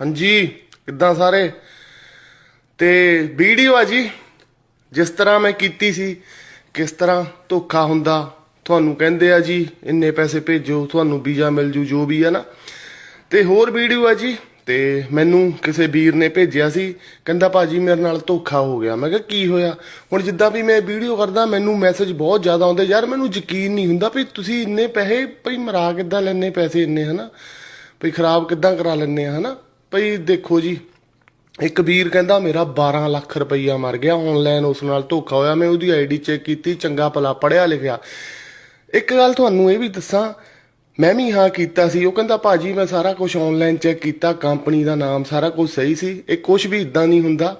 ਹਾਂਜੀ, ਕਿੱਦਾਂ ਸਾਰੇ? ਤੇ ਵੀਡੀਓ ਆ ਜੀ, ਜਿਸ ਤਰ੍ਹਾਂ ਮੈਂ ਕੀਤੀ ਸੀ, ਕਿਸ ਤਰ੍ਹਾਂ ਧੋਖਾ ਹੁੰਦਾ, ਤੁਹਾਨੂੰ ਕਹਿੰਦੇ ਆ ਜੀ, ਇੰਨੇ ਪੈਸੇ ਭੇਜੋ, ਤੁਹਾਨੂੰ ਵੀਜ਼ਾ ਮਿਲ ਜੂ, ਜੋ ਵੀ ਆ ਨਾ। ਤੇ ਹੋਰ ਵੀਡੀਓ ਆ ਜੀ, ਤੇ ਮੈਨੂੰ ਕਿਸੇ ਵੀਰ ਨੇ ਭੇਜਿਆ ਸੀ, ਕਹਿੰਦਾ ਭਾਜੀ ਮੇਰੇ ਨਾਲ ਧੋਖਾ ਹੋ ਗਿਆ। ਮੈਂ ਕਿਹਾ, ਕੀ ਹੋਇਆ? ਹੁਣ ਜਿੱਦਾਂ ਵੀ ਮੈਂ ਵੀਡੀਓ ਕਰਦਾ, ਮੈਨੂੰ ਮੈਸੇਜ ਬਹੁਤ ਜ਼ਿਆਦਾ ਆਉਂਦੇ। ਯਾਰ, ਮੈਨੂੰ ਯਕੀਨ ਨਹੀਂ ਹੁੰਦਾ ਵੀ ਤੁਸੀਂ ਇੰਨੇ ਪੈਸੇ, ਭਈ ਮਰਾ ਕਿੱਦਾਂ ਲੈਣੇ ਪੈਸੇ ਇੰਨੇ, ਹਨਾ? ਭਈ ਖਰਾਬ ਕਿੱਦਾਂ ਕਰਾ ਲੈਣੇ ਆ, ਹਨਾ? ਭਈ ਦੇਖੋ ਜੀ, ਇੱਕ ਵੀਰ ਕਹਿੰਦਾ ਮੇਰਾ 12 ਲੱਖ ਰੁਪਈਆ ਮਰ ਗਿਆ ਆਨਲਾਈਨ ਉਸ ਨਾਲ ਧੋਖਾ ਹੋਇਆ, ਮੈਂ ਉਹਦੀ ਆਈਡੀ ਚੈੱਕ ਕੀਤੀ, ਚੰਗਾ ਭਲਾ ਪੜਿਆ ਲਿਖਿਆ। ਇੱਕ ਗੱਲ ਤੁਹਾਨੂੰ ਇਹ ਵੀ ਦੱਸਾਂ, ਮੈਂ ਵੀ ਹਾਂ ਕੀਤਾ ਸੀ, ਉਹ ਕਹਿੰਦਾ ਭਾਜੀ ਮੈਂ ਸਾਰਾ ਕੁਝ ਆਨਲਾਈਨ ਚੈੱਕ ਕੀਤਾ ਕੰਪਨੀ ਦਾ ਨਾਮ ਸਾਰਾ ਕੁਝ ਸਹੀ ਸੀ, ਇਹ ਕੁਝ ਵੀ ਇਦਾਂ ਨਹੀਂ ਹੁੰਦਾ।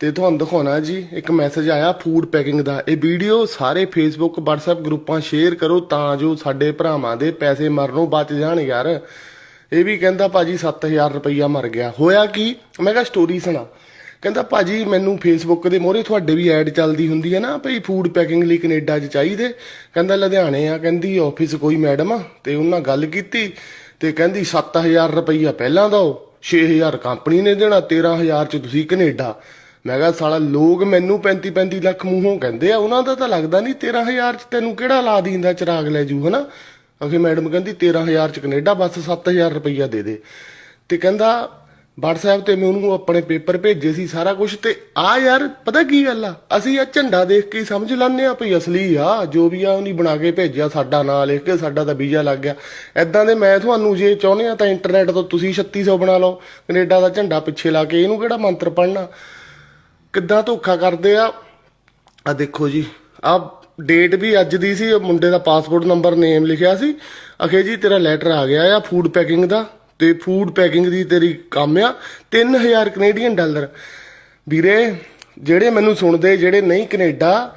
ਤੇ ਤੁਹਾਨੂੰ ਦਿਖਾਉਣਾ ਜੀ, ਇੱਕ ਮੈਸੇਜ ਆਇਆ ਫੂਡ ਪੈਕਿੰਗ ਦਾ, ਇਹ ਵੀਡੀਓ ਸਾਰੇ ਫੇਸਬੁੱਕ WhatsApp ਗਰੁੱਪਾਂ ਸ਼ੇਅਰ ਕਰੋ ਤਾਂ ਜੋ ਸਾਡੇ ਭਰਾਵਾਂ ਦੇ ਪੈਸੇ ਮਰਨੋਂ ਬਚ ਜਾਣ ਯਾਰ। ਇਹ ਵੀ ਕਹਿੰਦਾ ਭਾਜੀ 7000 ਰੁਪਈਆ ਮਰ ਗਿਆ। ਹੋਇਆ ਕੀ? ਮੈਂ ਕਿਹਾ ਸਟੋਰੀ ਸੁਣਾ। ਕਹਿੰਦਾ ਭਾਜੀ ਮੈਨੂੰ ਫੇਸਬੁੱਕ ਦੇ ਮੋਹਰੇ ਤੁਹਾਡੇ ਵੀ ਐਡ ਚੱਲਦੀ ਹੁੰਦੀ ਹੈ ਨਾ, ਭਈ ਫੂਡ ਪੈਕਿੰਗ ਲਈ ਕੈਨੇਡਾ 'ਚ ਚਾਹੀਦੇ। ਕਹਿੰਦਾ ਲੁਧਿਆਣੇ ਆ, ਕਹਿੰਦੀ ਆਫਿਸ ਕੋਈ ਮੈਡਮ ਆ, ਤੇ ਉਹਨਾਂ ਗੱਲ ਕੀਤੀ, ਤੇ ਕਹਿੰਦੀ 7000 ਰੁਪਈਆ ਪਹਿਲਾਂ ਦਿਓ 6000 ਕੰਪਨੀ ਨੇ ਦੇਣਾ 13000 'ਚ ਤੁਸੀਂ ਕੈਨੇਡਾ। ਮੈਂ ਕਿਹਾ ਸਾਲਾ ਲੋਕ ਮੈਨੂੰ 35 35 ਲੱਖ ਮੂੰਹੋਂ ਕਹਿੰਦੇ ਆ, ਉਹਨਾਂ ਦਾ ਤਾਂ ਲੱਗਦਾ ਨਹੀਂ 13000 'ਚ ਤੈਨੂੰ ਕਿਹੜਾ ਲਾ ਦਿੰਦਾ ਚਿਰਾਗ ਲੈ ਜੂ, ਹਨਾ? ਅਖੇ ਮੈਡਮ ਕਹਿੰਦੀ 13000 'ਚ ਕੈਨੇਡਾ ਬਸ 7000 ਰੁਪਈਆ ਦੇ ਦੇ। ਤੇ ਕਹਿੰਦਾ WhatsApp ਤੇ ਮੈਂ ਉਹਨੂੰ ਆਪਣੇ ਪੇਪਰ ਭੇਜੇ ਸੀ ਸਾਰਾ ਕੁਝ ਤੇ ਆ ਯਾਰ, ਪਤਾ ਕੀ ਗੱਲ ਆ? ਅਸੀਂ ਆ ਝੰਡਾ ਦੇਖ ਕੇ ਸਮਝ ਲੈਂਦੇ ਆ ਭਈ ਅਸਲੀ ਆ, ਜੋ ਵੀ ਆ ਉਹਨੇ ਬਣਾ ਕੇ ਭੇਜਿਆ ਸਾਡਾ ਨਾਂ ਲਿਖ ਕੇ, ਸਾਡਾ ਤਾਂ ਵੀਜ਼ਾ ਲੱਗ ਗਿਆ। ਐਦਾਂ ਦੇ ਮੈਂ ਤੁਹਾਨੂੰ ਜੇ ਚਾਹੁੰਦੇ ਆ ਤਾਂ ਇੰਟਰਨੈਟ ਤੋਂ ਤੁਸੀਂ 3600 ਬਣਾ ਲਓ। ਕੈਨੇਡਾ ਦਾ ਝੰਡਾ ਪਿੱਛੇ ਲਾ ਕੇ ਇਹਨੂੰ ਕਿਹੜਾ ਮੰਤਰ ਪੜਨਾ ਕਿੱਦਾਂ ਧੋਖਾ ਕਰਦੇ ਆ? ਆ ਦੇਖੋ ਜੀ ਆ ਡੇਟ ਵੀ ਅੱਜ ਦੀ ਸੀ ਮੁੰਡੇ ਦਾ ਪਾਸਪੋਰਟ ਨੰਬਰ ਨੇਮ ਲਿਖਿਆ ਸੀ। ਅਖੇ ਜੀ, ਤੇਰਾ ਲੈਟਰ ਆ ਗਿਆ ਆ ਫੂਡ ਪੈਕਿੰਗ ਦਾ। ਤੇ ਫੂਡ ਪੈਕਿੰਗ ਦੀ ਤੇਰੀ ਕੰਮ ਆ 3000 ਕੈਨੇਡੀਅਨ ਡਾਲਰ ਵੀਰੇ, ਜਿਹੜੇ ਮੈਨੂੰ ਸੁਣਦੇ, ਜਿਹੜੇ ਨਹੀਂ ਕੈਨੇਡਾ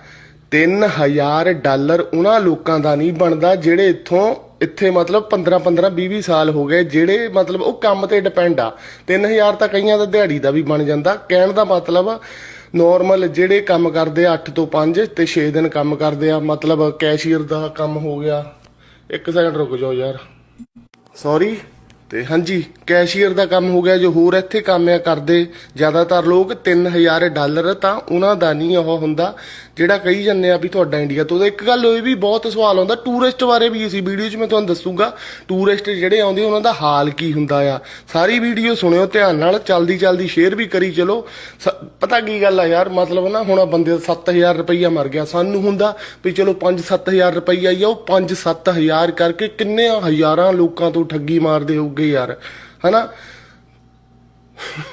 3000 ਡਾਲਰ ਉਹਨਾਂ ਲੋਕਾਂ ਦਾ ਨਹੀਂ ਬਣਦਾ, ਜਿਹੜੇ ਇੱਥੋਂ, ਇੱਥੇ ਮਤਲਬ 15 15 20 20 ਸਾਲ ਹੋ ਗਏ, ਜਿਹੜੇ ਮਤਲਬ ਉਹ ਕੰਮ ਤੇ ਡਿਪੈਂਡ ਆ। 3000 ਤਾਂ ਕਈਆਂ ਦਾ ਦਿਹਾੜੀ ਦਾ ਵੀ ਬਣ ਜਾਂਦਾ। ਕਹਿਣ ਦਾ ਮਤਲਬ ਨਾਰਮਲ ਜਿਹੜੇ ਕੰਮ ਕਰਦੇ ਆ 8 ਤੋਂ 5 ਤੇ 6 ਦਿਨ ਕੰਮ ਕਰਦੇ ਆ, ਮਤਲਬ ਕੈਸ਼ੀਅਰ ਦਾ ਕੰਮ ਹੋ ਗਿਆ। ਇੱਕ ਸੈਕਿੰਡ ਰੁਕ ਜਾਓ ਯਾਰ। ਸੌਰੀ ਤੇ ਹਾਂਜੀ ਕੈਸ਼ੀਅਰ ਦਾ ਕੰਮ ਹੋ ਗਿਆ, ਜੋ ਹੋਰ ਇੱਥੇ ਕੰਮ ਆ ਕਰਦੇ, ਜ਼ਿਆਦਾਤਰ ਲੋਕ 3000 ਡਾਲਰ ਤਾਂ ਉਹਨਾਂ ਦਾ ਨਹੀਂ ਉਹ ਹੁੰਦਾ। ਜਿਹੜਾ ਕਹੀ ਜਾਂਦੇ ਆ ਵੀ ਤੁਹਾਡਾ ਇੰਡੀਆ ਤੋਂ। ਤੇ ਇੱਕ ਗੱਲ ਹੋਈ ਵੀ ਬਹੁਤ ਸਵਾਲ ਆਉਂਦਾ ਟੂਰਿਸਟ ਬਾਰੇ ਵੀ ਅਸੀਂ ਵੀਡੀਓ 'ਚ ਮੈਂ ਤੁਹਾਨੂੰ ਦੱਸੂਗਾ ਟੂਰਿਸਟ ਜਿਹੜੇ ਆਉਂਦੇ ਉਹਨਾਂ ਦਾ ਹਾਲ ਕੀ ਹੁੰਦਾ ਆ। ਸਾਰੀ ਵੀਡੀਓ ਸੁਣਿਓ, ਧਿਆਨ ਨਾਲ ਚਲਦੀ ਚਲਦੀ ਸ਼ੇਅਰ ਵੀ ਕਰੀ ਚਲੋ। ਪਤਾ ਕੀ ਗੱਲ ਆ ਯਾਰ, ਮਤਲਬ ਨਾ ਹੁਣ ਬੰਦੇ ਦਾ 7000 ਰੁਪਈਆ ਮਰ ਗਿਆ, ਸਾਨੂੰ ਹੁੰਦਾ ਵੀ ਚਲੋ 5-7000 ਰੁਪਈਆ ਹੀ ਆ, ਉਹ 5-7000 ਕਰਕੇ ਕਿੰਨੇ ਹਜ਼ਾਰਾਂ ਲੋਕਾਂ ਤੋਂ ਠੱਗੀ ਮਾਰਦੇ ਹੋਗੇ ਯਾਰ, ਹਨਾ?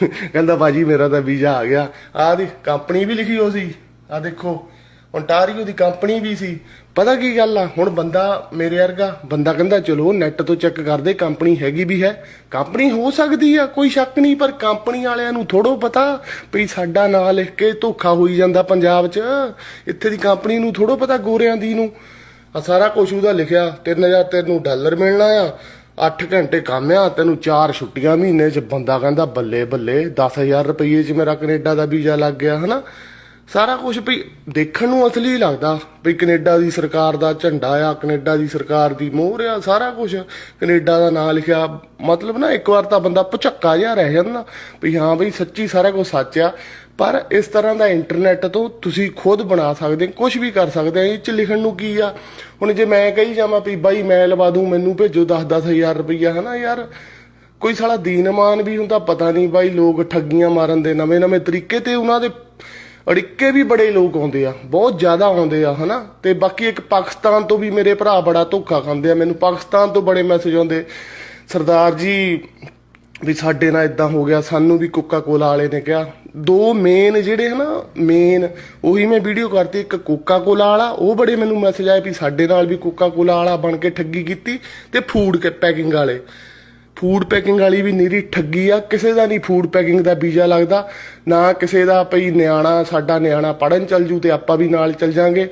ਕਹਿੰਦਾ ਬਾਜੀ ਮੇਰਾ ਤਾਂ ਵੀਜ਼ਾ ਆ ਗਿਆ। ਆਹ ਦੀ ਕੰਪਨੀ ਵੀ ਲਿਖੀ ਹੋ ਸੀ। ਆ ਦੇਖੋ ਓਨਟਾਰੀਓ ਦੀ ਕੰਪਨੀ ਵੀ ਸੀ। ਪਤਾ ਕੀ ਗੱਲ ਆ? ਹੁਣ ਬੰਦਾ ਮੇਰੇ ਵਰਗਾ, ਬੰਦਾ ਕਹਿੰਦਾ, ਚਲੋ ਨੈਟ ਤੋਂ ਚੈੱਕ ਕਰਦੇ ਕੰਪਨੀ ਹੈਗੀ ਵੀ ਹੈ। ਕੰਪਨੀ ਹੋ ਸਕਦੀ ਆ, ਕੋਈ ਸ਼ੱਕ ਨਹੀਂ, ਪਰ ਕੰਪਨੀ ਵਾਲਿਆਂ ਨੂੰ ਥੋੜੋ ਪਤਾ ਵੀ ਸਾਡਾ ਨਾਂ ਲਿਖ ਕੇ ਧੋਖਾ ਹੋਈ ਜਾਂਦਾ ਪੰਜਾਬ 'ਚ। ਇੱਥੇ ਦੀ ਕੰਪਨੀ ਨੂੰ ਥੋੜੋ ਪਤਾ, ਗੋਰਿਆਂ ਦੀ ਨੂੰ। ਆ ਸਾਰਾ ਕੁਝ ਉਹਦਾ ਲਿਖਿਆ 3000 ਤੈਨੂੰ ਡਾਲਰ ਮਿਲਣਾ ਆ 8 ਘੰਟੇ ਕੰਮ ਆ, ਤੈਨੂੰ 4 ਛੁੱਟੀਆਂ ਮਹੀਨੇ 'ਚ ਬੰਦਾ ਕਹਿੰਦਾ, ਬੱਲੇ ਬੱਲੇ 10000 ਰੁਪਏ 'ਚ ਮੇਰਾ ਕੈਨੇਡਾ ਦਾ ਵੀਜ਼ਾ ਲੱਗ ਗਿਆ, ਹਨਾ? ਸਾਰਾ ਕੁਝ ਵੀ ਦੇਖਣ ਨੂੰ ਅਸਲੀ ਲੱਗਦਾ। ਵੀ ਕੈਨੇਡਾ ਦੀ ਸਰਕਾਰ ਦਾ ਝੰਡਾ ਆ, ਕੈਨੇਡਾ ਦੀ ਸਰਕਾਰ ਦੀ ਮੋਹਰ ਆ, ਸਾਰਾ ਕੁਝ ਕੈਨੇਡਾ ਦਾ ਨਾਂ ਲਿਖਿਆ, ਮਤਲਬ ਨਾ ਇੱਕ ਵਾਰ ਤਾਂ ਬੰਦਾ ਭੁਚੱਕਾ ਜਿਹਾ ਰਹਿ ਜਾਂਦਾ। ਵੀ ਹਾਂ ਬਈ ਸੱਚੀ ਸਾਰਾ ਕੁਝ ਸੱਚ ਆ। ਪਰ ਇਸ ਤਰ੍ਹਾਂ ਦਾ ਇੰਟਰਨੈਟ ਤੋਂ ਤੁਸੀਂ ਖੁਦ ਬਣਾ ਸਕਦੇ ਕੁਝ ਵੀ ਕਰ ਸਕਦੇ ਆ। ਇਹ ਚ ਲਿਖਣ ਨੂੰ ਕੀ ਆ? ਹੁਣ ਜੇ ਮੈਂ ਕਹੀ ਜਾਵਾਂ ਵੀ ਬਾਈ ਮੈਂ ਲਵਾ ਦੂੰ, ਮੈਨੂੰ ਭੇਜੋ 10-10000 ਰੁਪਈਆ, ਹਨਾ ਯਾਰ? ਕੋਈ ਸਾਲਾ ਦੀਨਮਾਨ ਵੀ ਹੁੰਦਾ, ਪਤਾ ਨਹੀਂ ਬਾਈ ਲੋਕ ਠੱਗੀਆਂ ਮਾਰਨ ਦੇ ਨਵੇਂ-ਨਵੇਂ ਤਰੀਕੇ ਤੇ ਉਹਨਾਂ ਦੇ ਅੜਿੱਕੇ ਵੀ ਬੜੇ ਲੋਕ ਆਉਂਦੇ ਆ, ਬਹੁਤ ਜ਼ਿਆਦਾ ਆਉਂਦੇ ਆ, ਹਨਾ? ਤੇ ਬਾਕੀ ਇੱਕ ਪਾਕਿਸਤਾਨ ਤੋਂ ਵੀ ਮੇਰੇ ਭਰਾ ਬੜਾ ਧੋਖਾ ਖਾਂਦੇ ਆ, ਮੈਨੂੰ ਪਾਕਿਸਤਾਨ ਤੋਂ ਬੜੇ ਮੈਸੇਜ ਆਉਂਦੇ। ਸਰਦਾਰ ਜੀ, ਵੀ ਸਾਡੇ ਨਾਲ ਇਦਾਂ ਹੋ ਗਿਆ, ਸਾਨੂੰ ਵੀ ਕੋਕਾ ਕੋਲਾ ਵਾਲੇ ਨੇ ਕਿਹਾ। ਦੋ ਮੇਨ ਜਿਹੜੇ, ਹਨਾ ਮੇਨ ਉਹੀ ਮੈਂ ਵੀਡੀਓ ਕਰਤੀ, ਇੱਕ ਕੋਕਾ ਕੋਲਾ ਵਾਲਾ, ਉਹ ਬੜੇ ਮੈਨੂੰ ਮੈਸੇਜ ਆਏ ਵੀ ਸਾਡੇ ਨਾਲ ਵੀ ਕੋਕਾ ਕੋਲਾ ਵਾਲਾ ਬਣ ਕੇ ਠੱਗੀ ਕੀਤੀ ਤੇ ਫੂਡ ਪੈਕਿੰਗ ਵਾਲੇ। ਫੂਡ ਪੈਕਿੰਗ ਵਾਲੀ ਵੀ ਨੀਰੀ ਠੱਗੀ ਆ। ਕਿਸੇ ਦਾ ਨਹੀਂ ਫੂਡ ਪੈਕਿੰਗ ਦਾ ਵੀਜ਼ਾ ਲੱਗਦਾ। ਨਾ ਕਿਸੇ ਦਾ ਭਈ ਨਿਆਣਾ, ਸਾਡਾ ਨਿਆਣਾ ਪੜਨ ਚੱਲ ਜੂ ਤੇ ਆਪਾਂ ਵੀ ਨਾਲ ਚੱਲ ਜਾਾਂਗੇ।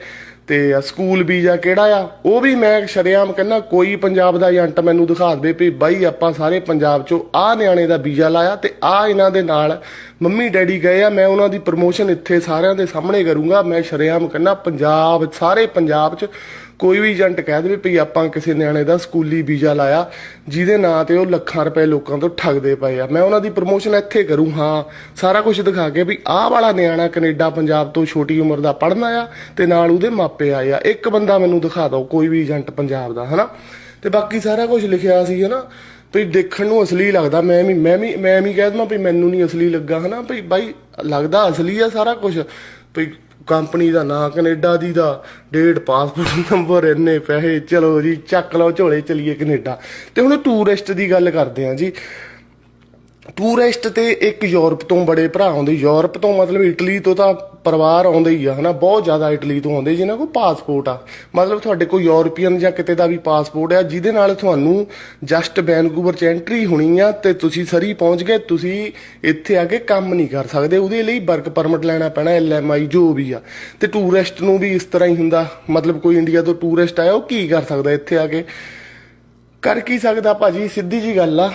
ਤੇ ਸਕੂਲ ਵੀਜ਼ਾ ਕਿਹੜਾ ਆ? ਉਹ ਵੀ ਮੈਂ ਸ਼ਰੇਆਮ ਕਹਿੰਦਾ, ਕੋਈ ਪੰਜਾਬ ਦਾ ਏਜੰਟ ਮੈਨੂੰ ਦਿਖਾ ਦੇਵੇ ਵੀ ਬਾਈ ਆਪਾਂ ਸਾਰੇ ਪੰਜਾਬ ਚੋਂ ਆਹ ਨਿਆਣੇ ਦਾ ਵੀਜ਼ਾ ਲਾਇਆ ਤੇ ਆਹ ਇਹਨਾਂ ਦੇ ਨਾਲ ਮੰਮੀ ਡੈਡੀ ਗਏ ਆ। ਮੈਂ ਉਹਨਾਂ ਦੀ ਪ੍ਰਮੋਸ਼ਨ ਇੱਥੇ ਸਾਰਿਆਂ ਦੇ ਸਾਹਮਣੇ ਕਰੂੰਗਾ। ਮੈਂ ਸ਼ਰੇਆਮ ਕਹਿੰਦਾ, ਪੰਜਾਬ, ਸਾਰੇ ਪੰਜਾਬ 'ਚ ਕੋਈ ਵੀ ਏਜੰਟ ਕਹਿ ਦੇਵੇ ਵੀ ਆਪਾਂ ਕਿਸੇ ਨਿਆਣੇ ਦਾ ਸਕੂਲੀ ਵੀਜ਼ਾ ਲਾਇਆ, ਜਿਹਦੇ ਨਾਂ ਤੇ ਉਹ ਲੱਖਾਂ ਰੁਪਏ ਲੋਕਾਂ ਤੋਂ ਠੱਗਦੇ ਪਏ ਆ। ਮੈਂ ਉਹਨਾਂ ਦੀ ਪ੍ਰਮੋਸ਼ਨ ਇੱਥੇ ਕਰੂੰ, ਹਾਂ। ਸਾਰਾ ਕੁਝ ਦਿਖਾ ਕੇ ਵੀ ਆਹ ਵਾਲਾ ਨਿਆਣਾ ਕੈਨੇਡਾ, ਪੰਜਾਬ ਤੋਂ ਛੋਟੀ ਉਮਰ ਦਾ ਪੜਨ ਆਇਆ ਤੇ ਨਾਲ ਉਹਦੇ ਮਾਪੇ ਆਏ ਆ। ਇੱਕ ਬੰਦਾ ਮੈਨੂੰ ਦਿਖਾ ਦਿਓ ਕੋਈ ਵੀ ਏਜੰਟ ਪੰਜਾਬ ਦਾ, ਹਨਾ? ਤੇ ਬਾਕੀ ਸਾਰਾ ਕੁਝ ਲਿਖਿਆ ਸੀ, ਹਨਾ? ਵੀ ਦੇਖਣ ਨੂੰ ਅਸਲੀ ਲੱਗਦਾ, ਮੈਂ ਵੀ ਮੈਂ ਵੀ ਮੈਂ ਵੀ ਕਹਿ ਦਵਾਂ ਵੀ ਮੈਨੂੰ ਨਹੀਂ ਅਸਲੀ ਲੱਗਾ, ਹਨਾ? ਵੀ ਬਾਈ, ਲੱਗਦਾ ਅਸਲੀ ਆ ਸਾਰਾ ਕੁਝ ਵੀ ਕੰਪਨੀ ਦਾ ਨਾਂ, ਕੈਨੇਡਾ ਦੀ ਦਾ। ਡੇਟ ਪਾਸਪੋਰਟ ਨੰਬਰ ਇੰਨੇ ਪੈਸੇ, ਚਲੋ ਜੀ, ਚੱਕ ਲਓ, ਝੋਲੇ ਚਲੀਏ ਕੈਨੇਡਾ। ਤੇ ਹੁਣ ਟੂਰਿਸਟ ਦੀ ਗੱਲ ਕਰਦੇ ਆ ਜੀ। ਟੂਰਿਸਟ ਤੇ ਇੱਕ ਯੂਰਪ ਤੋਂ ਬੜੇ ਭਰਾ ਆਉਂਦੇ ਯੂਰਪ ਤੋਂ ਮਤਲਬ ਇਟਲੀ ਤੋਂ ਤਾਂ ਪਰਿਵਾਰ ਆਉਂਦੇ ਹੀ ਆ, ਹਨਾ? ਬਹੁਤ ਜ਼ਿਆਦਾ ਇਟਲੀ ਤੋਂ ਆਉਂਦੇ, ਜਿਨ੍ਹਾਂ ਕੋਲ ਪਾਸਪੋਰਟ ਆ। ਮਤਲਬ ਤੁਹਾਡੇ ਕੋਲ ਯੂਰਪੀਅਨ ਜਾਂ ਕਿਤੇ ਦਾ ਵੀ ਪਾਸਪੋਰਟ ਆ, ਜਿਹਦੇ ਨਾਲ ਤੁਹਾਨੂੰ ਜਸਟ ਵੈਨਕੂਵਰ ਚ ਐਂਟਰੀ ਹੋਣੀ ਆ ਤੇ ਤੁਸੀਂ ਸਰੀ ਪਹੁੰਚ ਗਏ, ਤੁਸੀਂ ਇੱਥੇ ਆ ਕੇ ਕੰਮ ਨਹੀਂ ਕਰ ਸਕਦੇ। ਉਹਦੇ ਲਈ ਵਰਕ ਪਰਮਿਟ ਲੈਣਾ ਪੈਣਾ ਐਲਐਮਆਈ ਜੋ ਵੀ ਆ। ਤੇ ਟੂਰਿਸਟ ਨੂੰ ਵੀ ਇਸ ਤਰ੍ਹਾਂ ਹੀ ਹੁੰਦਾ। ਮਤਲਬ ਕੋਈ ਇੰਡੀਆ ਤੋਂ ਟੂਰਿਸਟ ਆਇਆ, ਉਹ ਕੀ ਕਰ ਸਕਦਾ ਇੱਥੇ ਆ ਕੇ? ਕਰ ਕੀ ਸਕਦਾ ਭਾਜੀ? ਸਿੱਧੀ ਜੀ ਗੱਲ ਆ।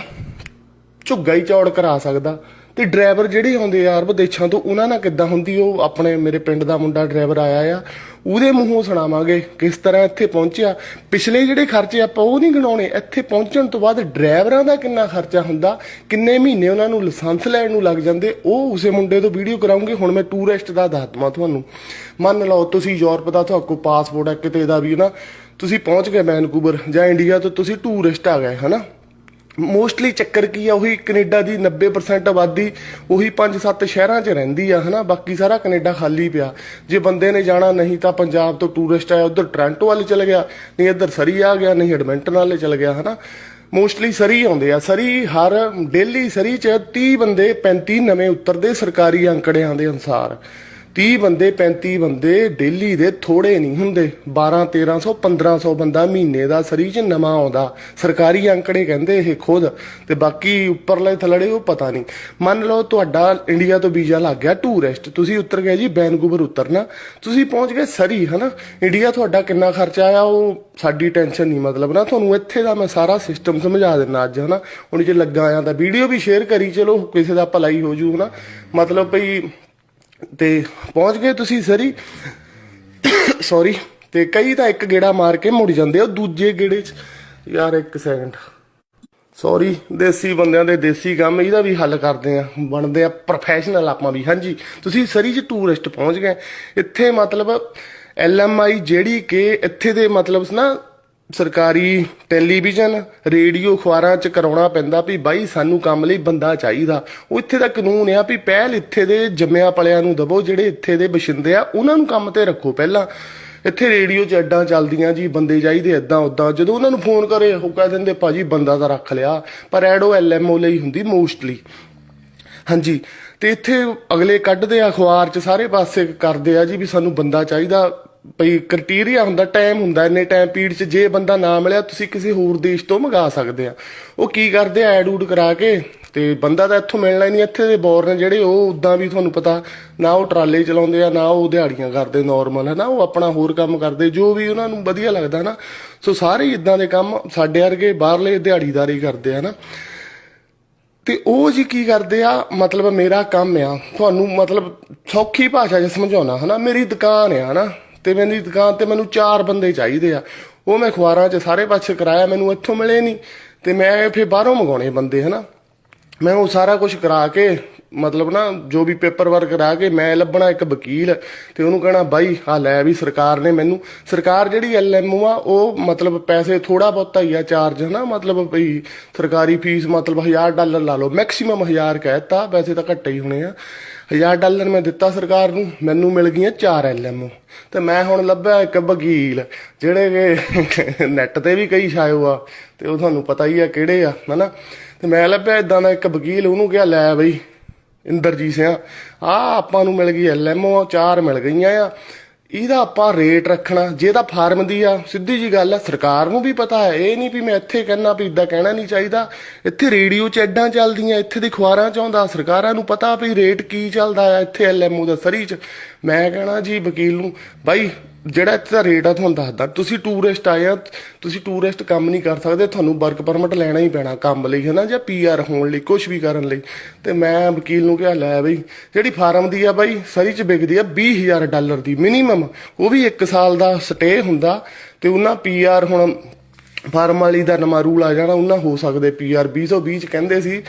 ਝੁੱਗਾ ਹੀ ਚੌੜ ਕਰਾ ਸਕਦਾ। ਤੇ ਡਰਾਈਵਰ ਜਿਹੜੇ ਆਉਂਦੇ ਆ ਅਰਬ ਦੇਸ਼ਾਂ ਤੋਂ, ਉਹਨਾਂ ਨਾਲ ਕਿੱਦਾਂ ਹੁੰਦੀ? ਉਹ ਆਪਣੇ ਮੇਰੇ ਪਿੰਡ ਦਾ ਮੁੰਡਾ ਡਰਾਈਵਰ ਆਇਆ ਆ, ਉਹਦੇ ਮੂੰਹੋਂ ਸੁਣਾਵਾਂਗੇ ਕਿਸ ਤਰ੍ਹਾਂ ਇੱਥੇ ਪਹੁੰਚਿਆ। ਪਿਛਲੇ ਜਿਹੜੇ ਖਰਚੇ ਆਪਾਂ ਉਹ ਨਹੀਂ ਗਿਣਾਉਣੇ, ਇੱਥੇ ਪਹੁੰਚਣ ਤੋਂ ਬਾਅਦ ਡਰਾਈਵਰਾਂ ਦਾ ਕਿੰਨਾ ਖਰਚਾ ਹੁੰਦਾ, ਕਿੰਨੇ ਮਹੀਨੇ ਉਹਨਾਂ ਨੂੰ ਲਾਇਸੈਂਸ ਲੈਣ ਨੂੰ ਲੱਗ ਜਾਂਦੇ, ਉਹ ਉਸੇ ਮੁੰਡੇ ਤੋਂ ਵੀਡੀਓ ਕਰਾਉਂਗੇ। ਹੁਣ ਮੈਂ ਟੂਰਿਸਟ ਦਾ ਦੱਸ ਦਵਾਂ ਤੁਹਾਨੂੰ। ਮੰਨ ਲਓ ਤੁਸੀਂ ਯੂਰਪ ਦਾ, ਤੁਹਾਡੇ ਕੋਲ ਪਾਸਪੋਰਟ ਹੈ, ਕਿਤੇ ਦਾ ਵੀ ਨਾ। ਤੁਸੀਂ ਪਹੁੰਚ ਗਏ ਵੈਨਕੂਵਰ ਜਾਂ ਇੰਡੀਆ ਤੋਂ, ਤੁਸੀਂ ਟੂਰਿਸਟ ਆ ਗਏ, ਹਨਾ? ਮੋਸਟਲੀ ਚੱਕਰ ਕੀ ਆ, ਉਹੀ ਕੈਨੇਡਾ ਦੀ 90% ਆਬਾਦੀ ਉਹੀ 5-7 ਸ਼ਹਿਰਾਂ 'ਚ ਰਹਿੰਦੀ ਆ, ਹਨਾ? ਬਾਕੀ ਸਾਰਾ ਕੈਨੇਡਾ ਖਾਲੀ ਪਿਆ। ਜੇ ਬੰਦੇ ਨੇ ਜਾਣਾ ਨਹੀਂ ਤਾਂ ਪੰਜਾਬ ਤੋਂ ਟੂਰਿਸਟ ਆਇਆ, ਉਧਰ ਟ੍ਰਾਂਟੋ ਵੱਲ ਚਲ ਗਿਆ, ਨਹੀਂ ਇੱਧਰ ਸਰੀ ਆ ਗਿਆ, ਨਹੀਂ ਐਡਮਿੰਟਨ ਵਾਲੇ ਚਲ ਗਿਆ, ਹਨਾ? ਮੋਸਟਲੀ ਸਰੀ ਆਉਂਦੇ ਆ। ਸਰੀ ਹਰ ਡੇਲੀ ਸਰੀ 'ਚ 30 ਬੰਦੇ 35 ਨਵੇਂ ਉਤਰਦੇ ਸਰਕਾਰੀ ਅੰਕੜਿਆਂ ਦੇ ਅਨੁਸਾਰ। 30 ਬੰਦੇ 35 ਬੰਦੇ ਡੇਲੀ ਦੇ ਥੋੜੇ ਨਹੀਂ ਹੁੰਦੇ। 12 1300 1500 ਬੰਦਾ ਮਹੀਨੇ ਦਾ ਸਰੀ 'ਚ ਨਵਾਂ ਆਉਂਦਾ। ਸਰਕਾਰੀ ਅੰਕੜੇ ਕਹਿੰਦੇ ਇਹ ਖੁਦ ਤੇ ਬਾਕੀ ਉੱਪਰਲੇ ਥਲੜੇ ਉਹ ਪਤਾ ਨਹੀਂ। ਮੰਨ ਲਓ ਤੁਹਾਡਾ ਇੰਡੀਆ ਤੋਂ ਵੀਜ਼ਾ ਲੱਗ ਗਿਆ ਟੂਰਿਸਟ ਤੁਸੀਂ ਉਤਰ ਗਏ ਜੀ ਵੈਨਕੂਵਰ ਉਤਰਨਾ। ਤੁਸੀਂ ਪਹੁੰਚ ਗਏ ਸਰੀ, ਹਨਾ? ਇੰਡੀਆ ਤੁਹਾਡਾ ਕਿੰਨਾ ਖਰਚਾ ਆਇਆ, ਉਹ ਸਾਡੀ ਟੈਨਸ਼ਨ ਨਹੀਂ, ਮਤਲਬ ਨਾ ਤੁਹਾਨੂੰ ਇੱਥੇ ਦਾ ਮੈਂ ਸਾਰਾ ਸਿਸਟਮ ਸਮਝਾ ਦਿੰਦਾ ਅੱਜ, ਹਨਾ? ਹੁਣ ਜੇ ਲੱਗਾ ਆ ਤਾਂ ਵੀਡੀਓ ਵੀ ਸ਼ੇਅਰ ਕਰੀ, ਚਲੋ, ਕਿਸੇ ਦਾ ਭਲਾਈ ਹੋ ਜੂ, ਹਨਾ? ਮਤਲਬ ਭਈ ਤੇ ਪਹੁੰਚ ਗਏ ਤੁਸੀਂ ਸਰੀ। ਸੌਰੀ ਤੇ ਕਈ ਤਾਂ ਇੱਕ ਗੇੜਾ ਮਾਰ ਕੇ ਮੁੜ ਜਾਂਦੇ ਆ ਦੂਜੇ ਗੇੜੇ 'ਚ। ਯਾਰ ਇੱਕ ਸੈਕਿੰਡ ਸੌਰੀ ਦੇਸੀ ਬੰਦਿਆਂ ਦੇ ਦੇਸੀ ਕੰਮ, ਇਹਦਾ ਵੀ ਹੱਲ ਕਰਦੇ ਆ ਬਣਦੇ ਆ ਪ੍ਰੋਫੈਸ਼ਨਲ ਆਪਾਂ ਵੀ, ਹਾਂਜੀ। ਤੁਸੀਂ ਸਰੀ 'ਚ ਟੂਰਿਸਟ ਪਹੁੰਚ ਗਏ। ਇੱਥੇ ਮਤਲਬ ਐਲਐਮਆਈ ਜਿਹੜੀ ਕਿ ਇੱਥੇ ਦੇ ਮਤਲਬ ਨਾ ਸਰਕਾਰੀ ਟੈਲੀਵਿਜ਼ਨ ਰੇਡੀਓ ਅਖਬਾਰਾਂ 'ਚ ਕਰਾਉਣਾ ਪੈਂਦਾ ਵੀ ਬਾਈ ਸਾਨੂੰ ਕੰਮ ਲਈ ਬੰਦਾ ਚਾਹੀਦਾ। ਉਹ ਇੱਥੇ ਦਾ ਕਾਨੂੰਨ ਆ ਵੀ ਪਹਿਲ ਇੱਥੇ ਦੇ ਜੰਮਿਆ ਪਲਿਆਂ ਨੂੰ ਦਬੋ ਜਿਹੜੇ ਇੱਥੇ ਦੇ ਬਸ਼ਿੰਦੇ ਆ, ਉਹਨਾਂ ਨੂੰ ਕੰਮ ਤੇ ਰੱਖੋ ਪਹਿਲਾਂ। ਇੱਥੇ ਰੇਡੀਓ 'ਚ ਐਡਾਂ ਚੱਲਦੀਆਂ ਜੀ, ਬੰਦੇ ਚਾਹੀਦੇ ਐਦਾਂ ਉਦਾਂ ਜਦੋਂ ਉਹਨਾਂ ਨੂੰ ਫੋਨ ਕਰੇ, ਉਹ ਕਹਿ ਦਿੰਦੇ, ਭਾਜੀ ਬੰਦਾ ਤਾਂ ਰੱਖ ਲਿਆ। ਪਰ ਐਡ ਉਹ ਐਲਐਮਓ ਲਈ ਹੁੰਦੀ ਮੋਸਟਲੀ ਹਾਂਜੀ। ਤੇ ਇੱਥੇ ਅਗਲੇ ਕੱਢਦੇ ਆ ਅਖਬਾਰ 'ਚ, ਸਾਰੇ ਪਾਸੇ ਕਰਦੇ ਆ ਜੀ ਵੀ ਸਾਨੂੰ ਬੰਦਾ ਚਾਹੀਦਾ। ਭਈ ਕ੍ਰਾਈਟੇਰੀਆ ਹੁੰਦਾ ਟਾਈਮ ਹੁੰਦਾ ਇੰਨੇ ਟਾਈਮ ਪੀਰੀਅਡ 'ਚ ਜੇ ਬੰਦਾ ਨਾ ਮਿਲਿਆ, ਤੁਸੀਂ ਕਿਸੇ ਹੋਰ ਦੇਸ਼ ਤੋਂ ਮੰਗਾ ਸਕਦੇ ਆ। ਉਹ ਕੀ ਕਰਦੇ ਆ ਐਡ ਊਡ ਕਰਾ ਕੇ, ਤੇ ਬੰਦਾ ਤਾਂ ਇੱਥੋਂ ਮਿਲਣਾ ਹੀ ਨਹੀਂ, ਇੱਥੇ ਦੇ ਬੋਰ ਨੇ ਜਿਹੜੇ ਉਹ ਉਦਾਂ ਵੀ ਤੁਹਾਨੂੰ ਪਤਾ, ਨਾ ਉਹ ਟਰਾਲੇ ਚਲਾਉਂਦੇ ਆ, ਨਾ ਉਹ ਦਿਹਾੜੀਆਂ ਕਰਦੇ ਨਾਰਮਲ ਹੈ ਨਾ ਉਹ ਆਪਣਾ ਹੋਰ ਕੰਮ ਕਰਦੇ, ਜੋ ਵੀ ਉਹਨਾਂ ਨੂੰ ਵਧੀਆ ਲੱਗਦਾ ਨਾ। ਸੋ ਸਾਰੇ ਇਦਾਂ ਦੇ ਕੰਮ ਸਾਡੇ ਵਰਗੇ ਬਾਹਰਲੇ ਦਿਹਾੜੀਦਾਰੀ ਕਰਦੇ ਆ ਨਾ ਤੇ ਉਹ ਜੀ ਕੀ ਕਰਦੇ ਆ, ਮਤਲਬ ਮੇਰਾ ਕੰਮ ਆ, ਤੁਹਾਨੂੰ ਮਤਲਬ ਸੌਖੀ ਭਾਸ਼ਾ 'ਚ ਸਮਝਾਉਣਾ, ਹਨਾ। ਮੇਰੀ ਦੁਕਾਨ ਆ, ਹਨਾ। ਤੇ ਮੇਰੀ ਦੁਕਾਨ ਤੇ ਮੈਨੂੰ ਚਾਰ ਬੰਦੇ ਚਾਹੀਦੇ ਆ। ਉਹ ਮੈਂ ਅਖਬਾਰਾਂ 'ਚ ਸਾਰੇ ਪਾਸੇ ਕਰਾਇਆ, ਮੈਨੂੰ ਇੱਥੋਂ ਮਿਲੇ ਨਹੀਂ ਤੇ ਮੈਂ ਫਿਰ ਬਾਹਰੋਂ ਮੰਗਾਉਣੇ ਬੰਦੇ, ਹਨਾ? ਮੈਂ ਉਹ ਸਾਰਾ ਕੁਝ ਕਰਾ ਕੇ, ਮਤਲਬ ਨਾ, ਜੋ ਵੀ ਪੇਪਰ ਵਰਕ ਕਰਾ ਕੇ ਮੈਂ ਲੱਭਣਾ ਇੱਕ ਵਕੀਲ। ਤੇ ਉਹਨੂੰ ਕਹਿਣਾ, ਬਾਈ ਆ ਲੈ ਵੀ, ਸਰਕਾਰ ਨੇ ਮੈਨੂੰ ਸਰਕਾਰ ਜਿਹੜੀ ਐਲਐਮਓ ਆ, ਉਹ ਮਤਲਬ ਪੈਸੇ ਥੋੜਾ ਬਹੁਤਾ ਹੀ ਆ ਚਾਰਜ, ਹਨਾ? ਮਤਲਬ ਭਈ ਸਰਕਾਰੀ ਫੀਸ ਮਤਲਬ 1000 ਡਾਲਰ ਲਾ ਲਓ, ਮੈਕਸਿਮਮ 1000 ਕਹਿਤਾ ਵੈਸੇ ਤਾਂ ਘੱਟੇ ਹੀ ਹੋਣੇ ਆ। 1000 ਡਾਲਰ ਮੈਂ ਦਿੱਤਾ ਸਰਕਾਰ ਨੂੰ, ਮੈਨੂੰ ਮਿਲ ਗਈਆਂ 4 ਐਲਐਮਓ ਤੇ ਮੈਂ ਹੁਣ ਲੱਭਿਆ ਇੱਕ ਵਕੀਲ, ਜਿਹੜੇ ਕਿ ਨੈਟ ਤੇ ਵੀ ਕਈ ਛਾਇਓ ਆ, ਤੇ ਉਹ ਤੁਹਾਨੂੰ ਪਤਾ ਹੀ ਆ ਕਿਹੜੇ ਆ, ਹਨਾ? ਤੇ ਮੈਂ ਲੱਭਿਆ ਇਦਾਂ ਦਾ ਇੱਕ ਵਕੀਲ, ਉਹਨੂੰ ਕਿਹਾ, ਲੈ ਬਈ, ਇੰਦਰਜੀਤ ਸਿੰਘ ਆ ਆਪਾਂ ਨੂੰ ਮਿਲ ਗਈ ਐਲਐਮਓ ਚਾਰ ਮਿਲ ਗਈਆਂ ਆ। ਇਹਦਾ ਆਪਾਂ ਰੇਟ ਰੱਖਣਾ, ਜੇ ਤਾਂ ਫਾਰਮ ਦੀ ਆ, ਸਿੱਧੀ ਜੀ ਗੱਲ ਆ, ਸਰਕਾਰ ਨੂੰ ਵੀ ਪਤਾ ਹੈ, ਇਹ ਨਹੀਂ ਵੀ ਮੈਂ ਇੱਥੇ ਕਹਿਣਾ ਵੀ ਇਦਾਂ ਕਹਿਣਾ ਨਹੀਂ ਚਾਹੀਦਾ। ਇੱਥੇ ਰੇਡੀਓ 'ਚ ਐਡਾਂ ਚੱਲਦੀਆਂ, ਇੱਥੇ ਦੀ ਅਖਬਾਰਾਂ 'ਚ ਆਉਂਦਾ, ਸਰਕਾਰਾਂ ਨੂੰ ਪਤਾ ਵੀ ਰੇਟ ਕੀ ਚੱਲਦਾ ਆ ਇੱਥੇ ਐਲਐਮਓ ਦਾ ਸਰੀ 'ਚ। ਮੈਂ ਕਹਿਣਾ ਜੀ ਵਕੀਲ ਨੂੰ, ਬਾਈ ਜਿਹੜਾ ਇੱਥੇ ਦਾ ਰੇਟ ਆ ਤੁਹਾਨੂੰ ਦੱਸਦਾ। ਤੁਸੀਂ ਟੂਰਿਸਟ ਆਏ ਆ, ਤੁਸੀਂ ਟੂਰਿਸਟ ਕੰਮ ਨਹੀਂ ਕਰ ਸਕਦੇ, ਤੁਹਾਨੂੰ ਵਰਕ ਪਰਮਿਟ ਲੈਣਾ ਹੀ ਪੈਣਾ ਕੰਮ ਲਈ, ਹਨਾ, ਜਾਂ ਪੀਆਰ ਹੋਣ ਲਈ ਕੁਝ ਵੀ ਕਰਨ ਲਈ। ਤੇ ਮੈਂ ਵਕੀਲ ਨੂੰ ਕਿਹਾ, ਲੈ ਬਈ, ਜਿਹੜੀ ਫਾਰਮ ਦੀ ਆ ਬਾਈ ਸਰੀ ਚ ਵਿਕਦੀ ਆ 20000 ਡਾਲਰ ਦੀ ਮਿਨੀਮਮ ਉਹ ਵੀ 1 ਸਾਲ ਦਾ ਸਟੇ ਹੁੰਦਾ, ਤੇ ਉਹਨਾਂ ਪੀਆਰ ਹੁਣ ਫਾਰਮ ਵਾਲੀ ਦਾ ਨਵਾਂ ਰੂਲ ਆ ਜਾਣਾ, ਉਹਨਾਂ ਹੋ ਸਕਦੇ ਪੀਆਰ 220 ਚ ਕਹਿੰਦੇ ਸੀ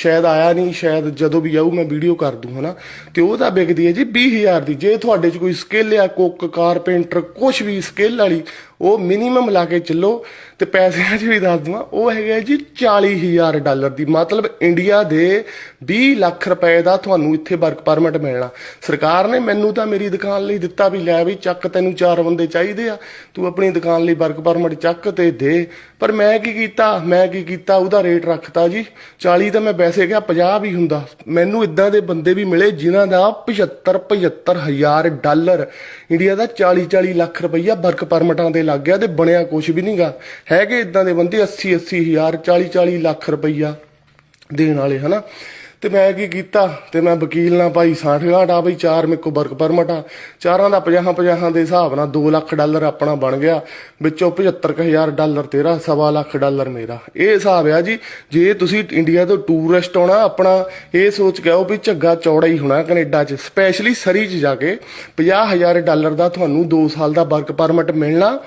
ਸ਼ਾਇਦ ਆਇਆ ਨਹੀਂ, ਸ਼ਾਇਦ ਜਦੋਂ ਵੀ ਆਊ ਮੈਂ ਵੀਡੀਓ ਕਰ ਦੂੰ, ਹਨਾ? ਤੇ ਉਹ ਤਾਂ ਵਿਕਦੀ ਹੈ ਜੀ 20000 ਦੀ। ਜੇ ਤੁਹਾਡੇ 'ਚ ਕੋਈ ਸਕਿੱਲ ਆ, ਕੁੱਕ, ਕਾਰਪੈਂਟਰ ਕੁਝ ਵੀ ਸਕਿੱਲ ਵਾਲੀ ਉਹ ਮਿਨੀਮਮ ਲਾ ਕੇ ਚੱਲੋ ਤੇ ਪੈਸਿਆਂ 'ਚ ਵੀ ਦੱਸ ਦਵਾਂ, ਉਹ ਹੈਗਾ ਜੀ 40000 ਡਾਲਰ ਦੀ, ਮਤਲਬ ਇੰਡੀਆ ਦੇ 20 ਲੱਖ ਰੁਪਏ ਦਾ ਤੁਹਾਨੂੰ ਇੱਥੇ ਵਰਕ ਪਰਮਿਟ ਮਿਲਣਾ। ਸਰਕਾਰ ਨੇ ਮੈਨੂੰ ਤਾਂ ਮੇਰੀ ਦੁਕਾਨ ਲਈ ਦਿੱਤਾ ਵੀ ਲੈ ਵੀ ਚੱਕ, ਤੈਨੂੰ ਚਾਰ ਬੰਦੇ ਚਾਹੀਦੇ ਆ, ਤੂੰ ਆਪਣੀ ਦੁਕਾਨ ਲਈ ਵਰਕ ਪਰਮਿਟ ਚੱਕ ਤੇ ਦੇ। ਪਰ ਮੈਂ ਕੀ ਕੀਤਾ, ਮੈਂ ਕੀ ਕੀਤਾ, ਉਹਦਾ ਰੇਟ ਰੱਖਤਾ ਜੀ। 40 ਤਾਂ ਮੈਂ ਵੈਸੇ ਕਿਹਾ 50 ਵੀ ਹੁੰਦਾ। ਮੈਨੂੰ ਇਦਾਂ ਦੇ ਬੰਦੇ ਵੀ ਮਿਲੇ ਜਿਨ੍ਹਾਂ ਦਾ 75 75 ਹਜ਼ਾਰ ਡਾਲਰ ਇੰਡੀਆ ਦਾ 40 40 ਲੱਖ ਰੁਪਈਆ ਵਰਕ ਪਰਮਿਟਾਂ ਦੇ ਲੱਗ ਗਿਆ ਤੇ ਬਣਿਆ ਕੁਝ ਵੀ ਨਹੀਂਗਾ ਹੈਗੇ ਇਦਾਂ ਦੇ ਬੰਦੇ 80 80 ਹਜ਼ਾਰ 40 40 ਲੱਖ ਰੁਪਈਆ ਦੇਣ ਵਾਲੇ, ਹਨਾ? ਤੇ ਮੈਂ ਕੀ ਕੀਤਾ? ਤੇ ਮੈਂ ਵਕੀਲ ਨਾਲ ਭਾਈ 60 ਆ ਬਈ, ਚਾਰ ਮੇਰੇ ਕੋ ਵਰਕ ਪਰਮਿਟ ਆ। ਚਾਰਾਂ ਦਾ 50 50 ਦੇ ਹਿਸਾਬ ਨਾਲ 2 ਲੱਖ ਡਾਲਰ ਆਪਣਾ ਬਣ ਗਿਆ। ਵਿੱਚੋਂ 75000 ਡਾਲਰ ਤੇਰਾ, ਸਵਾ ਲੱਖ ਡਾਲਰ ਮੇਰਾ। ਇਹ ਹਿਸਾਬ ਆ ਜੀ, ਜੇ ਤੁਸੀਂ ਇੰਡੀਆ ਤੋਂ ਟੂਰਿਸਟ ਆਉਣਾ, ਆਪਣਾ ਇਹ ਸੋਚ ਕੇ ਆਓ ਵੀ ਝੱਗਾ ਚੌੜਾ ਹੀ ਹੋਣਾ ਕੈਨੇਡਾ 'ਚ। ਸਪੈਸ਼ਲੀ ਸਰੀ 'ਚ ਜਾ ਕੇ 50000 ਡਾਲਰ ਦਾ ਤੁਹਾਨੂੰ 2 ਸਾਲ ਦਾ ਵਰਕ ਪਰਮਿਟ ਮਿਲਣਾ।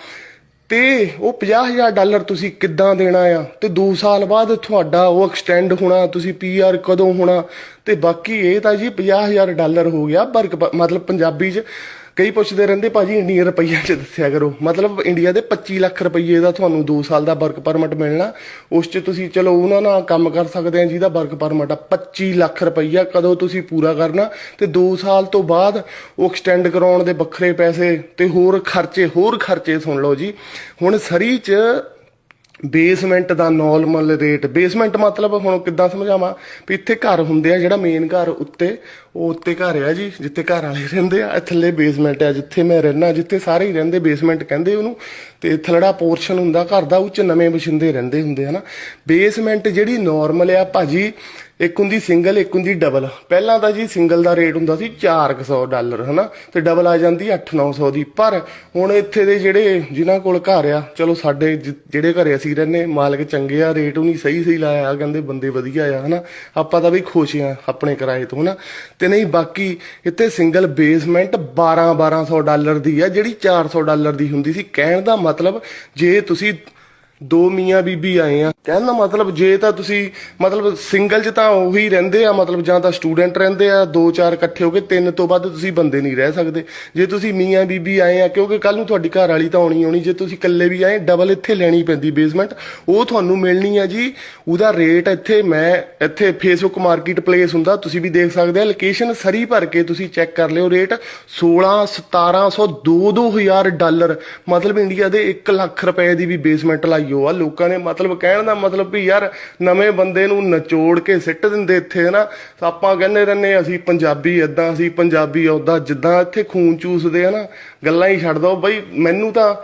ਤੇ ਉਹ 50000 ਡਾਲਰ ਤੁਸੀਂ ਕਿੱਦਾਂ ਦੇਣਾ ਆ? ਤੇ 2 ਸਾਲ ਬਾਅਦ ਤੁਹਾਡਾ ਉਹ ਐਕਸਟੈਂਡ ਹੋਣਾ, ਤੁਸੀਂ ਪੀਆਰ ਕਦੋਂ ਹੋਣਾ? ਤੇ ਬਾਕੀ ਇਹ ਤਾਂ ਜੀ 50000 ਡਾਲਰ ਹੋ ਗਿਆ ਵਰਕ ਮਤਲਬ ਪੰਜਾਬੀ 'ਚ। ਕਈ ਪੁੱਛਦੇ ਰਹਿੰਦੇ, ਭਾਜੀ ਇੰਡੀਅਨ ਰੁਪਈਆ 'ਚ ਦੱਸਿਆ ਕਰੋ। ਮਤਲਬ ਇੰਡੀਆ ਦੇ 25 ਲੱਖ ਰੁਪਈਏ ਦਾ ਤੁਹਾਨੂੰ 2 ਸਾਲ ਦਾ ਵਰਕ ਪਰਮਿਟ ਮਿਲਣਾ। ਉਸ 'ਚ ਤੁਸੀਂ, ਚਲੋ ਉਹਨਾਂ ਨਾਲ ਕੰਮ ਕਰ ਸਕਦੇ ਆ, ਜਿਹਦਾ ਵਰਕ ਪਰਮਿਟ ਆ। 25 ਲੱਖ ਰੁਪਈਆ ਕਦੋਂ ਤੁਸੀਂ ਪੂਰਾ ਕਰਨਾ? ਤੇ 2 ਸਾਲ ਤੋਂ ਬਾਅਦ ਉਹ ਐਕਸਟੈਂਡ ਕਰਾਉਣ ਦੇ ਵੱਖਰੇ ਪੈਸੇ ਤੇ ਹੋਰ ਖਰਚੇ ਹੋਰ ਖਰਚੇ ਸੁਣ ਲਓ ਜੀ। ਹੁਣ ਸਰੀ 'ਚ ਬੇਸਮੈਂਟ ਦਾ ਨਾਰਮਲ ਰੇਟ ਬੇਸਮੈਂਟ ਮਤਲਬ ਹੁਣ ਕਿੱਦਾਂ ਸਮਝਾਵਾਂ? ਵੀ ਇੱਥੇ ਘਰ ਹੁੰਦੇ ਆ, ਜਿਹੜਾ ਮੇਨ ਘਰ ਉੱਤੇ, ਉਹ ਉੱਤੇ ਘਰ ਆ ਜੀ, ਜਿੱਥੇ ਘਰ ਵਾਲੇ ਰਹਿੰਦੇ ਆ ਥੱਲੇ ਬੇਸਮੈਂਟ ਆ, ਜਿੱਥੇ ਮੈਂ ਰਹਿਣਾ ਜਿੱਥੇ ਸਾਰੇ ਹੀ ਰਹਿੰਦੇ ਬੇਸਮੈਂਟ ਕਹਿੰਦੇ ਉਹਨੂੰ। ਤੇ ਥੱਲੜਾ ਪੋਰਸ਼ਨ ਹੁੰਦਾ, ਘਰ ਦਾ ਉੱਚ ਨਵੇਂ ਵਸਿੰਦੇ ਰਹਿੰਦੇ ਹੁੰਦੇ ਹਨਾ ਬੇਸਮੈਂਟ ਜਿਹੜੀ ਨਾਰਮਲ ਆ, ਭਾਜੀ ਇੱਕ ਹੁੰਦੀ ਸਿੰਗਲ, ਇੱਕ ਹੁੰਦੀ ਡਬਲ ਪਹਿਲਾਂ ਤਾਂ ਜੀ ਸਿੰਗਲ ਦਾ ਰੇਟ ਹੁੰਦਾ ਸੀ 400 ਡਾਲਰ, ਹਨਾ? ਤੇ ਡਬਲ ਆ ਜਾਂਦੀ 8-900 ਦੀ। ਪਰ ਹੁਣ ਇੱਥੇ ਦੇ ਜਿਹੜੇ ਜਿਨ੍ਹਾਂ ਕੋਲ ਘਰ ਆ, ਚਲੋ ਸਾਡੇ ਜਿਹੜੇ ਘਰੇ ਅਸੀਂ ਰਹਿੰਦੇ, ਮਾਲਕ ਚੰਗੇ ਆ ਰੇਟ ਉਹਨੀ ਸਹੀ ਸਹੀ ਲਾਇਆ, ਕਹਿੰਦੇ ਬੰਦੇ ਵਧੀਆ ਆ, ਹਨਾ? ਆਪਾਂ ਤਾਂ ਵੀ ਖੁਸ਼ ਆ ਆਪਣੇ ਕਿਰਾਏ ਤੋਂ, ਹਨਾ? ਤੇ ਨਹੀਂ, ਬਾਕੀ ਇੱਥੇ ਸਿੰਗਲ ਬੇਸਮੈਂਟ 12-1200 ਡਾਲਰ ਦੀ ਆ, ਜਿਹੜੀ 400 ਡਾਲਰ ਦੀ ਹੁੰਦੀ ਸੀ। ਕਹਿਣ ਦਾ ਮਤਲਬ ਜੇ ਤੁਸੀਂ ਦੋ ਮੀਆਂ ਬੀਬੀ ਆਏ ਆ। ਕਹਿਣ ਦਾ ਮਤਲਬ ਜੇ ਤਾਂ ਤੁਸੀਂ ਮਤਲਬ ਸਿੰਗਲ 'ਚ ਤਾਂ ਉਹੀ ਰਹਿੰਦੇ ਆ, ਮਤਲਬ ਜਾਂ ਤਾਂ ਸਟੂਡੈਂਟ ਰਹਿੰਦੇ ਆ, ਦੋ ਚਾਰ ਇਕੱਠੇ ਹੋ ਕੇ ਤਿੰਨ ਤੋਂ ਵੱਧ ਤੁਸੀਂ ਬੰਦੇ ਨਹੀਂ ਰਹਿ ਸਕਦੇ। ਜੇ ਤੁਸੀਂ ਮੀਆਂ ਬੀਬੀ ਆਏ ਆ, ਕਿਉਂਕਿ ਕੱਲ ਨੂੰ ਤੁਹਾਡੀ ਘਰ ਵਾਲੀ ਤਾਂ ਆਉਣੀ ਆਉਣੀ, ਜੇ ਤੁਸੀਂ ਇਕੱਲੇ ਵੀ ਆਏ ਡਬਲ ਇੱਥੇ ਲੈਣੀ ਪੈਂਦੀ ਬੇਸਮੈਂਟ ਉਹ ਤੁਹਾਨੂੰ ਮਿਲਣੀ ਆ ਜੀ, ਉਹਦਾ ਰੇਟ ਇੱਥੇ ਮੈਂ ਇੱਥੇ ਫੇਸਬੁੱਕ ਮਾਰਕੀਟ ਪਲੇਸ ਹੁੰਦਾ, ਤੁਸੀਂ ਵੀ ਦੇਖ ਸਕਦੇ ਆ ਲੋਕੇਸ਼ਨ ਸਰੀ ਭਰ ਕੇ ਤੁਸੀਂ ਚੈੱਕ ਕਰ ਲਿਓ ਰੇਟ 16 1700 2 2000 ਡਾਲਰ। ਮਤਲਬ ਇੰਡੀਆ ਦੇ 1 ਲੱਖ ਰੁਪਏ ਦੀ ਵੀ ਬੇਸਮੈਂਟ ਲਾਈ ਜੋ ਆ ਲੋਕਾਂ ਨੇ ਮਤਲਬ ਕਹਿਣ ਦਾ ਮਤਲਬ ਵੀ ਯਾਰ ਨਵੇਂ ਬੰਦੇ ਨੂੰ ਨਚੋੜ ਕੇ ਸਿੱਟ ਦਿੰਦੇ ਇੱਥੇ ਨਾ ਆਪਾਂ ਕਹਿੰਦੇ ਰਹਿੰਦੇ ਅਸੀਂ ਪੰਜਾਬੀ ਏਦਾਂ, ਅਸੀਂ ਪੰਜਾਬੀ ਓਦਾਂ, ਜਿੱਦਾਂ ਇੱਥੇ ਖੂਨ ਚੂਸਦੇ ਆ ਗੱਲਾਂ ਹੀ ਛੱਡ ਦੋ ਬਈ, ਮੈਨੂੰ ਤਾਂ